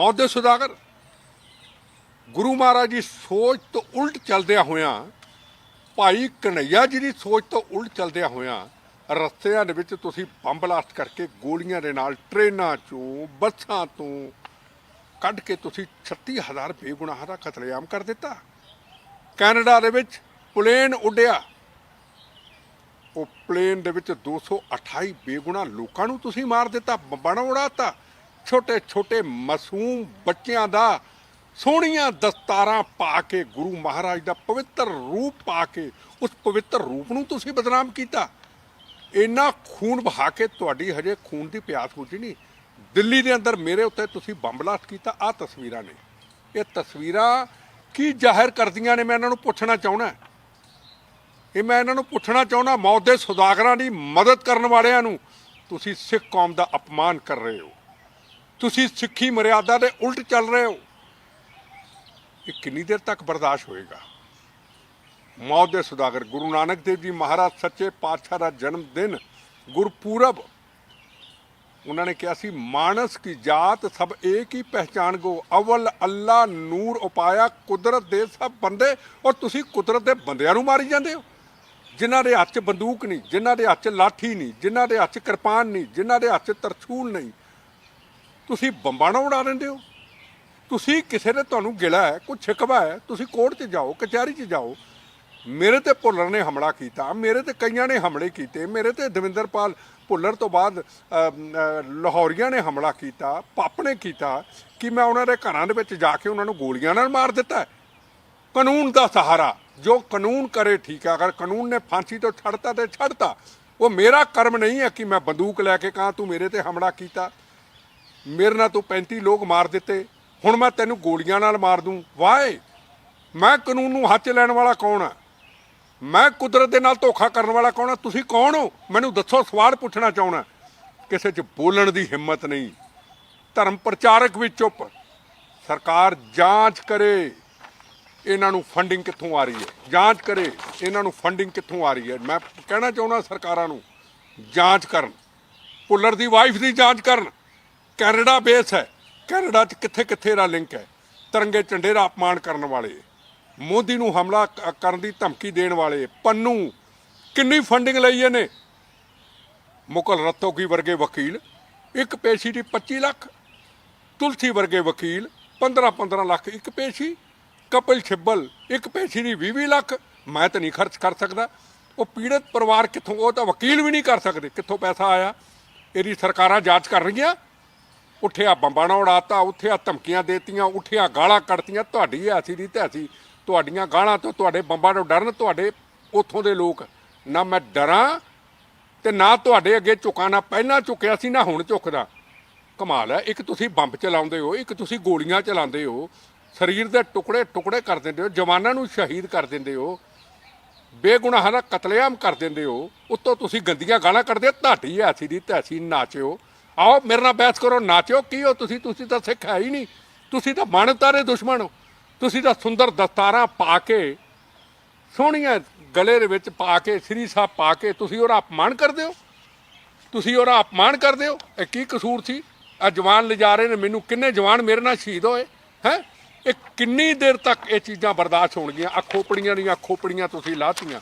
ਆਉਂਦੇ ਸੁਦਾਗਰ? ਗੁਰੂ ਮਹਾਰਾਜ ਦੀ ਸੋਚ ਤੋਂ ਉਲਟ ਚੱਲਦਿਆਂ ਹੋਇਆਂ, ਭਾਈ ਕਨਈਆ ਜੀ ਦੀ ਸੋਚ ਤੋਂ ਉਲਟ ਚੱਲਦਿਆਂ ਹੋਇਆਂ, ਰਸਤਿਆਂ ਦੇ ਵਿੱਚ ਤੁਸੀਂ ਬੰਬ ਬਲਾਸਟ ਕਰਕੇ ਗੋਲੀਆਂ ਦੇ ਨਾਲ ਟ੍ਰੇਨਾਂ ਚੋਂ, ਬੱਸਾਂ ਤੋਂ ਕੱਢ ਕੇ ਤੁਸੀਂ 36000 ਬੇਗੁਨਾਹਾਂ ਦਾ ਕਤਲੇਆਮ ਕਰ ਦਿੱਤਾ। ਕੈਨੇਡਾ ਦੇ ਵਿੱਚ ਪਲੇਨ ਉੱਡਿਆ। ਉਹ ਪਲੇਨ ਦੇ ਵਿੱਚ 228 ਬੇਗੁਨਾਹ ਲੋਕਾਂ ਨੂੰ ਤੁਸੀਂ ਮਾਰ ਦਿੱਤਾ, ਬੰਬਾਂ ਨਾਲ ਉਡਾਤਾ ਛੋਟੇ ਛੋਟੇ ਮਾਸੂਮ ਬੱਚਿਆਂ ਦਾ ਸੋਹਣੀਆਂ ਦਸਤਾਰਾਂ ਪਾ ਕੇ ਗੁਰੂ ਮਹਾਰਾਜ ਦਾ ਪਵਿੱਤਰ ਰੂਪ ਪਾ ਕੇ ਉਸ ਪਵਿੱਤਰ ਰੂਪ ਨੂੰ ਤੁਸੀਂ ਬਦਨਾਮ ਕੀਤਾ। ਇੰਨਾ ਖੂਨ ਵਹਾ ਕੇ ਤੁਹਾਡੀ ਹਜੇ ਖੂਨ ਦੀ ਪਿਆਸ ਬੁਝੀ ਨਹੀਂ। ਦਿੱਲੀ ਦੇ ਅੰਦਰ ਮੇਰੇ ਉੱਤੇ ਤੁਸੀਂ ਬੰਬ ਬਲਾਸਟ ਕੀਤਾ ਆ ਤਸਵੀਰਾਂ ਨੇ। ਇਹ ਤਸਵੀਰਾਂ ਕੀ ਜ਼ਾਹਿਰ ਕਰਦੀਆਂ ਨੇ, ਮੈਂ ਇਹਨਾਂ ਨੂੰ ਪੁੱਛਣਾ ਚਾਹੁੰਦਾ। ਇਹ ਮੈਂ ਇਹਨਾਂ ਨੂੰ ਪੁੱਛਣਾ ਚਾਹੁੰਦਾ, ਮੌਤ ਦੇ ਸੁਦਾਗਰਾਂ ਦੀ ਮਦਦ ਕਰਨ ਵਾਲਿਆਂ ਨੂੰ ਤੁਸੀਂ ਸਿੱਖ ਕੌਮ ਦਾ ਅਪਮਾਨ ਕਰ ਰਹੇ ਹੋ। ਤੁਸੀਂ ਸਿੱਖੀ ਮਰਿਆਦਾ ਦੇ ਉਲਟ ਚੱਲ ਰਹੇ ਹੋ। ਇਹ ਕਿੰਨੀ ਦੇਰ ਤੱਕ ਬਰਦਾਸ਼ਤ ਹੋਏਗਾ? ਮੌਤ ਦੇ ਸੁਦਾਗਰ ਗੁਰੂ ਨਾਨਕ ਦੇਵ ਜੀ ਮਹਾਰਾਜ ਸੱਚੇ ਪਾਤਸ਼ਾਹ ਦਾ ਜਨਮ ਦਿਨ ਗੁਰਪੂਰਬ। ਉਹਨਾਂ ਨੇ ਕਿਹਾ ਸੀ, ਮਾਨਸ ਕੀ ਜਾਤ ਸਭ ਏਕ ਹੀ ਪਹਿਚਾਨ ਗੋ ਅਵਲ ਅੱਲਾ ਨੂਰ ਉਪਾਇਆ। ਕੁਦਰਤ ਦੇ ਸਭ ਬੰਦੇ ਔਰ ਤੁਸੀਂ ਕੁਦਰਤ ਦੇ ਬੰਦਿਆਂ ਨੂੰ ਮਾਰੀ ਜਾਂਦੇ ਹੋ। ਜਿਨ੍ਹਾਂ ਦੇ ਹੱਥ 'ਚ ਬੰਦੂਕ ਨਹੀਂ, ਜਿਨ੍ਹਾਂ ਦੇ ਹੱਥ 'ਚ ਲਾਠੀ ਨਹੀਂ, ਜਿਨ੍ਹਾਂ ਦੇ ਹੱਥ 'ਚ ਕਿਰਪਾਨ ਨਹੀਂ, ਜਿਨ੍ਹਾਂ ਦੇ ਹੱਥ 'ਚ ਤਰਛੂਲ ਨਹੀਂ ਤੁਸੀਂ ਬੰਬਾਂ ਨਾਲ ਉਡਾ ਦਿੰਦੇ ਹੋ। ਤੁਸੀਂ ਕਿਸੇ ਨੇ ਤੁਹਾਨੂੰ ਗਿਲਾ ਹੈ ਕੋਈ ਛਿਕਵਾ ਹੈ ਤੁਸੀਂ ਕੋਰਟ 'ਚ ਜਾਓ ਕਚਹਿਰੀ 'ਚ ਜਾਓ। ਮੇਰੇ ਤੇ ਭੁੱਲਰ ਨੇ ਹਮਲਾ ਕੀਤਾ ਮੇਰੇ ਤੇ ਕਈਆਂ ਨੇ ਹਮਲੇ ਕੀਤੇ ਮੇਰੇ ਤੇ ਦਵਿੰਦਰਪਾਲ ਭੁੱਲਰ ਤੋਂ ਬਾਅਦ ਅਮ, ਲਾਹੌਰੀਆਂ ਨੇ ਹਮਲਾ ਕੀਤਾ ਪਾਪ ਨੇ ਕੀਤਾ ਕਿ ਮੈਂ ਉਹਨਾਂ ਦੇ ਘਰਾਂ ਦੇ ਵਿੱਚ ਜਾ ਕੇ ਉਹਨਾਂ ਨੂੰ ਗੋਲੀਆਂ ਨਾਲ ਮਾਰ ਦਿੱਤਾ ਕਾਨੂੰਨ ਦਾ ਸਹਾਰਾ ਜੋ ਕਾਨੂੰਨ ਕਰੇ ਠੀਕ ਹੈ ਅਗਰ ਕਾਨੂੰਨ ਨੇ ਫਾਂਸੀ ਤੋਂ ਛੱਡਤਾ ਤੇ ਛੱਡਤਾ ਉਹ ਮੇਰਾ ਕਰਮ ਨਹੀਂ ਹੈ ਕਿ ਮੈਂ ਬੰਦੂਕ ਲੈ ਕੇ ਕਹਾਂ ਤੂੰ ਮੇਰੇ ਤੇ ਹਮਲਾ ਕੀਤਾ। ਮੇਰੇ ਨਾਲ ਤੂੰ 35 ਲੋਕ ਮਾਰ ਦਿੱਤੇ। ਹੁਣ ਮੈਂ ਤੈਨੂੰ ਗੋਲੀਆਂ ਨਾਲ ਮਾਰ ਦੂੰ। ਵਾਏ! ਮੈਂ ਕਾਨੂੰਨ ਨੂੰ ਹੱਥ ਲੈਣ ਵਾਲਾ ਕੌਣ ਆ? ਮੈਂ ਕੁਦਰਤ ਦੇ ਨਾਲ ਧੋਖਾ ਕਰਨ ਵਾਲਾ ਕੌਣ ਆ? ਤੁਸੀਂ ਕੌਣ ਹੋ? ਮੈਨੂੰ ਦੱਸੋ, ਸਵਾਲ ਪੁੱਛਣਾ ਚਾਹੁੰਦਾ ਕਿਸੇ 'ਚ ਬੋਲਣ ਦੀ ਹਿੰਮਤ ਨਹੀਂ। ਧਰਮ ਪ੍ਰਚਾਰਕ ਵੀ ਚੁੱਪ। ਸਰਕਾਰ ਜਾਂਚ ਕਰੇ। ਇਹਨਾਂ ਨੂੰ ਫੰਡਿੰਗ ਕਿੱਥੋਂ ਆ ਰਹੀ ਹੈ? ਜਾਂਚ ਕਰੇ। ਇਹਨਾਂ ਨੂੰ ਫੰਡਿੰਗ ਕਿੱਥੋਂ ਆ ਰਹੀ ਹੈ? ਮੈਂ ਕਹਿਣਾ ਚਾਹੁੰਦਾ ਸਰਕਾਰਾਂ ਨੂੰ, ਜਾਂਚ ਕਰਨ। ਭੁੱਲਰ ਦੀ ਵਾਈਫ ਦੀ ਜਾਂਚ ਕਰਨ। ਕੈਨੇਡਾ ਬੇਸ ਹੈ। ਕੈਨੇਡਾ 'ਚ ਕਿੱਥੇ ਕਿੱਥੇ ਦਾ ਲਿੰਕ ਹੈ। ਤਿਰੰਗੇ ਝੰਡੇ ਦਾ ਅਪਮਾਨ ਕਰਨ ਵਾਲੇ, ਮੋਦੀ ਨੂੰ ਹਮਲਾ ਕ- ਕਰਨ ਦੀ ਧਮਕੀ ਦੇਣ ਵਾਲੇ, ਪੰਨੂ ਕਿੰਨੀ ਫੰਡਿੰਗ ਲਈ ਇਹਨੇ? ਮੁਕਲ ਰਤੋਗੀ ਵਰਗੇ ਵਕੀਲ, ਇੱਕ ਪੇਸ਼ੀ ਦੀ 25 ਲੱਖ। ਤੁਲਸੀ ਵਰਗੇ ਵਕੀਲ 15 15 ਲੱਖ ਇੱਕ ਪੇਸ਼ੀ। ਕਪਿਲ ਛਿੱਬਲ, ਇੱਕ ਪੇਸ਼ੀ ਦੀ 20 ਲੱਖ। ਮੈਂ ਤਾਂ ਨਹੀਂ ਖਰਚ ਕਰ ਸਕਦਾ। ਉਹ ਪੀੜਤ ਪਰਿਵਾਰ ਕਿੱਥੋਂ, ਉਹ ਤਾਂ ਵਕੀਲ ਵੀ ਨਹੀਂ ਕਰ ਸਕਦੇ। ਕਿੱਥੋਂ ਪੈਸਾ ਆਇਆ? ਇਹਦੀ ਸਰਕਾਰਾਂ ਜਾਂਚ ਕਰ ਰਹੀਆਂ। ਉੱਠਿਆ ਬੰਬਾਂ ਨਾਲ ਉਡਾਤਾ, ਉੱਠਿਆ ਧਮਕੀਆਂ ਦੇਤੀਆਂ, ਉੱਠਿਆ ਗਾਲਾਂ ਕੱਢਤੀਆਂ, ਤੁਹਾਡੀ ਐਸੀ ਦੀ ਤੈਸੀ ਤੁਹਾਡੀਆਂ ਗਾਲਾਂ ਤੋਂ ਤੁਹਾਡੇ ਬੰਬਾਂ ਤੋਂ ਡਰਨ ਤੁਹਾਡੇ ਉੱਥੋਂ ਦੇ ਲੋਕ। ਨਾ ਮੈਂ ਡਰਾਂ ਤੇ ਨਾ ਤੁਹਾਡੇ ਅੱਗੇ ਝੁਕਾਂ, ਨਾ ਪਹਿਲਾਂ ਝੁਕਿਆ ਸੀ, ਨਾ ਹੁਣ ਝੁਕਦਾ। ਕਮਾਲ ਹੈ, ਇੱਕ ਤੁਸੀਂ ਬੰਬ ਚਲਾਉਂਦੇ ਹੋ, ਇੱਕ ਤੁਸੀਂ ਗੋਲੀਆਂ ਚਲਾਉਂਦੇ ਹੋ, ਸਰੀਰ ਦੇ ਟੁਕੜੇ ਟੁਕੜੇ ਕਰ ਦਿੰਦੇ ਹੋ, ਜਵਾਨਾਂ ਨੂੰ ਸ਼ਹੀਦ ਕਰ ਦਿੰਦੇ ਹੋ, ਬੇਗੁਨਾਹਾਂ ਦਾ ਕਤਲੇਆਮ ਕਰ ਦਿੰਦੇ ਹੋ, ਉੱਤੋਂ ਤੁਸੀਂ ਗੰਦੀਆਂ ਗਾਲਾਂ ਕੱਢਦੇ ਹੋ, ਤੁਹਾਡੀ ਐਸੀ ਦੀ ਤੈਸੀ ਨਾਚਿਓ ਆਓ, ਮੇਰੇ ਨਾਲ ਬਹਿਸ ਕਰੋ ਨਾਚਿਓ ਕੀ ਹੋ, ਤੁਸੀਂ ਤੁਸੀਂ ਤਾਂ ਸਿੱਖ ਹੈ ਹੀ ਨਹੀਂ। ਤੁਸੀਂ ਤਾਂ ਮਾਨਵਤਾ ਦੇ ਦੁਸ਼ਮਣ ਹੋ। ਤੁਸੀਂ ਤਾਂ ਸੁੰਦਰ ਦਸਤਾਰਾਂ ਪਾ ਕੇ, ਸੋਹਣੀਆਂ ਗਲੇ ਦੇ ਵਿੱਚ ਪਾ ਕੇ, ਸ੍ਰੀ ਸਾਹਿਬ ਪਾ ਕੇ, ਤੁਸੀਂ ਉਹਦਾ ਅਪਮਾਨ ਕਰਦੇ ਹੋ? ਤੁਸੀਂ ਉਹਦਾ ਅਪਮਾਨ ਕਰਦੇ ਹੋ? ਇਹ ਕੀ ਕਸੂਰ ਸੀ? ਆ ਜਵਾਨ ਲਿਜਾ ਰਹੇ ਨੇ ਮੈਨੂੰ। ਕਿੰਨੇ ਜਵਾਨ ਮੇਰੇ ਨਾਲ ਸ਼ਹੀਦ ਹੋਏ, ਹੈ? ਇਹ ਕਿੰਨੀ ਦੇਰ ਤੱਕ ਇਹ ਚੀਜ਼ਾਂ ਬਰਦਾਸ਼ਤ ਹੋਣਗੀਆਂ? ਆ ਖੋਪੜੀਆਂ ਦੀਆਂ ਖੋਪੜੀਆਂ ਤੁਸੀਂ ਲਾਤੀਆਂ।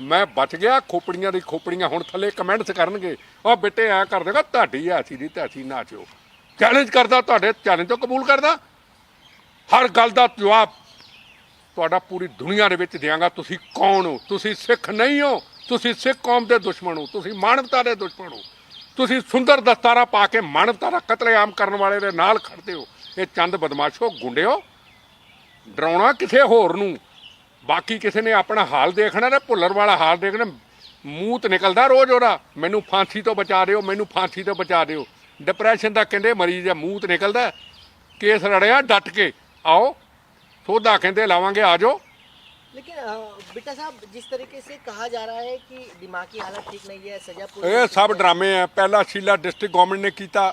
ਮੈਂ ਬਚ ਗਿਆ, ਖੋਪੜੀਆਂ ਦੀ ਖੋਪੜੀਆਂ ਹੁਣ ਥੱਲੇ ਕਮੈਂਟਸ ਕਰਨਗੇ। ਉਹ ਬੇਟੇ ਐ ਕਰ ਦੇਗਾ ਤੁਹਾਡੀ ਐਸੀ ਦੀ ਤੈਸੀ ਨਾਚੋ ਚੈਲੰਜ ਕਰਦਾ, ਤੁਹਾਡੇ ਚੈਲੰਜ ਤੋਂ ਕਬੂਲ ਕਰਦਾ। ਹਰ ਗੱਲ ਦਾ ਜਵਾਬ ਤੁਹਾਡਾ ਪੂਰੀ ਦੁਨੀਆ ਦੇ ਵਿੱਚ ਦਿਆਂਗਾ। ਤੁਸੀਂ ਕੌਣ ਹੋ? ਤੁਸੀਂ ਸਿੱਖ ਨਹੀਂ ਹੋ। ਤੁਸੀਂ ਸਿੱਖ ਕੌਮ ਦੇ ਦੁਸ਼ਮਣ ਹੋ। ਤੁਸੀਂ ਮਾਨਵਤਾ ਦੇ ਦੁਸ਼ਮਣ ਹੋ। ਤੁਸੀਂ ਸੁੰਦਰ ਦਸਤਾਰਾ ਪਾ ਕੇ ਮਾਨਵਤਾ ਦਾ ਕਤਲੇਆਮ ਕਰਨ ਵਾਲੇ ਦੇ ਨਾਲ ਖੜਦੇ ਹੋ। ਇਹ ਚੰਦ ਬਦਮਾਸ਼ੋ, ਗੁੰਡਿਓ। ਡਰਾਉਣਾ ਕਿਸੇ ਹੋਰ ਨੂੰ। ਬਾਕੀ ਕਿਸੇ ਨੇ ਆਪਣਾ ਹਾਲ ਦੇਖਣਾ ਤੇ ਭੁੱਲਰ ਵਾਲਾ ਹਾਲ ਦੇਖਣਾ ਮੂੰਹ ਤੇ ਨਿਕਲਦਾ ਰੋਜ਼ ਉਹਦਾ ਮੈਨੂੰ ਫਾਂਸੀ ਤੋਂ ਬਚਾ ਦਿਓ ਮੈਨੂੰ ਫਾਂਸੀ ਤੋਂ ਬਚਾ ਦਿਓ ਡਿਪਰੈਸ਼ਨ ਦਾ ਕਹਿੰਦੇ ਮਰੀਜ਼ ਆ ਮੂੰਹ ਤੇ ਨਿਕਲਦਾ ਕੇਸ ਰੜਿਆ ਡਟ ਕੇ ਆਓ ਸੋਧਾ ਕਹਿੰਦੇ ਲਾਵਾਂਗੇ ਆ ਜਾਓ लेकिन अ, बेटा साहब जिस तरीके से कहा जा रहा है कि दिमाग की हालत ठीक नहीं है सजा पूरी ਇਹ ਸਭ ਡਰਾਮੇ ਆ ਪਹਿਲਾ ਸ਼ੀਲਾ ਡਿਸਟ੍ਰਿਕਟ ਗਵਰਨਮੈਂਟ ਨੇ ਕੀਤਾ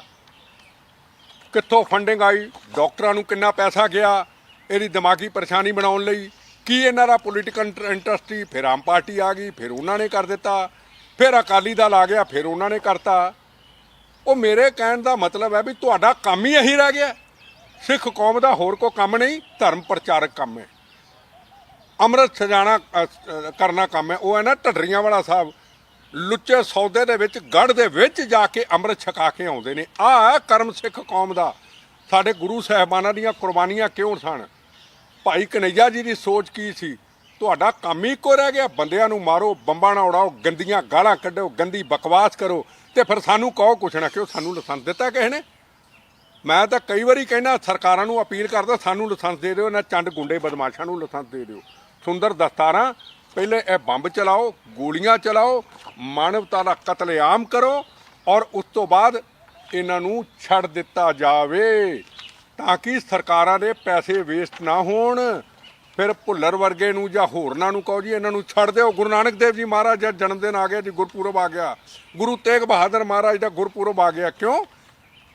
ਕਿੱਥੋਂ ਫੰਡਿੰਗ ਆਈ ਡਾਕਟਰਾਂ ਨੂੰ ਕਿੰਨਾ ਪੈਸਾ ਗਿਆ ਇਹਦੀ ਦਿਮਾਗੀ ਪਰੇਸ਼ਾਨੀ ਬਣਾਉਣ ਲਈ ਕੀ ਇਹਨਾਂ ਦਾ ਪੋਲੀਟੀਕਲ ਇੰਟਰਸਟ ਸੀ? ਫਿਰ ਆਮ ਪਾਰਟੀ ਆ ਗਈ, ਫਿਰ ਉਹਨਾਂ ਨੇ ਕਰ ਦਿੱਤਾ। ਫਿਰ ਅਕਾਲੀ ਦਲ ਆ ਗਿਆ, ਫਿਰ ਉਹਨਾਂ ਨੇ ਕਰਤਾ। ਉਹ ਮੇਰੇ ਕਹਿਣ ਦਾ ਮਤਲਬ ਹੈ ਵੀ ਤੁਹਾਡਾ ਕੰਮ ਹੀ ਇਹੀ ਰਹਿ ਗਿਆ। ਸਿੱਖ ਕੌਮ ਦਾ ਹੋਰ ਕੋਈ ਕੰਮ ਨਹੀਂ, ਧਰਮ ਪ੍ਰਚਾਰਕ ਕੰਮ ਹੈ। ਅੰਮ੍ਰਿਤ ਸਜਾਣਾ ਕਰਨਾ ਕੰਮ ਹੈ। ਉਹ ਹੈ ਨਾ ਢੱਡਰੀਆਂ ਵਾਲਾ ਸਾਹਿਬ। ਲੁੱਚੇ ਸੌਦੇ ਦੇ ਵਿੱਚ ਗੜ ਦੇ ਵਿੱਚ ਜਾ ਕੇ ਅੰਮ੍ਰਿਤ ਛਕਾ ਕੇ ਆਉਂਦੇ ਨੇ। ਆਹ ਕਰਮ ਸਿੱਖ ਕੌਮ ਦਾ। ਸਾਡੇ ਗੁਰੂ ਸਾਹਿਬਾਨਾਂ ਦੀਆਂ ਕੁਰਬਾਨੀਆਂ ਕਿਉਂ ਸਨ? ਭਾਈ ਕਨਈਆ ਜੀ ਦੀ ਸੋਚ ਕੀ ਸੀ? ਤੁਹਾਡਾ ਕੰਮ ਹੀ ਇੱਕੋ ਰਹਿ ਗਿਆ। ਬੰਦਿਆਂ ਨੂੰ ਮਾਰੋ, ਬੰਬਾਂ ਨਾ ਉਡਾਓ, ਗੰਦੀਆਂ ਗਾਲਾਂ ਕੱਢੋ, ਗੰਦੀ ਬਕਵਾਸ ਕਰੋ ਤੇ ਫਿਰ ਸਾਨੂੰ ਕਹੋ, ਕੁਛ ਨਾ ਕਿਉਂ ਸਾਨੂੰ ਲਾਇਸੈਂਸ ਦਿੱਤਾ ਕਿਸੇ ਨੇ? ਮੈਂ ਤਾਂ ਕਈ ਵਾਰੀ ਕਹਿੰਦਾ, ਸਰਕਾਰਾਂ ਨੂੰ ਅਪੀਲ ਕਰਦਾ, ਸਾਨੂੰ ਲਾਇਸੈਂਸ ਦੇ ਦਿਓ, ਨਾ ਚੰਡ ਗੁੰਡੇ ਬਦਮਾਸ਼ਾਂ ਨੂੰ ਲਾਇਸੈਂਸ ਦੇ ਦਿਓ। ਸੁੰਦਰ ਦਸਤਾਰਾਂ, ਪਹਿਲੇ ਇਹ ਬੰਬ ਚਲਾਓ, ਗੋਲੀਆਂ ਚਲਾਓ, ਮਾਨਵਤਾ ਦਾ ਕਤਲੇਆਮ ਕਰੋ ਔਰ ਉਸ ਤੋਂ ਬਾਅਦ ਇਹਨਾਂ ਨੂੰ ਛੱਡ ਦਿੱਤਾ ਜਾਵੇ। ਤਾਂ ਕਿ ਸਰਕਾਰਾਂ ਦੇ ਪੈਸੇ ਵੇਸਟ ਨਾ ਹੋਣ। ਫਿਰ ਭੁੱਲਰ ਵਰਗੇ ਨੂੰ ਜਾਂ ਹੋਰਨਾਂ ਨੂੰ ਕਹੋ ਜੀ, ਇਹਨਾਂ ਨੂੰ ਛੱਡ ਦਿਓ। ਗੁਰੂ ਨਾਨਕ ਦੇਵ ਜੀ ਮਹਾਰਾਜ ਦਾ ਜਨਮ ਦਿਨ ਆ ਗਿਆ ਜੀ, ਗੁਰਪੁਰਬ ਆ ਗਿਆ। ਗੁਰੂ ਤੇਗ ਬਹਾਦਰ ਮਹਾਰਾਜ ਦਾ ਗੁਰਪੁਰਬ ਆ ਗਿਆ। ਕਿਉਂ?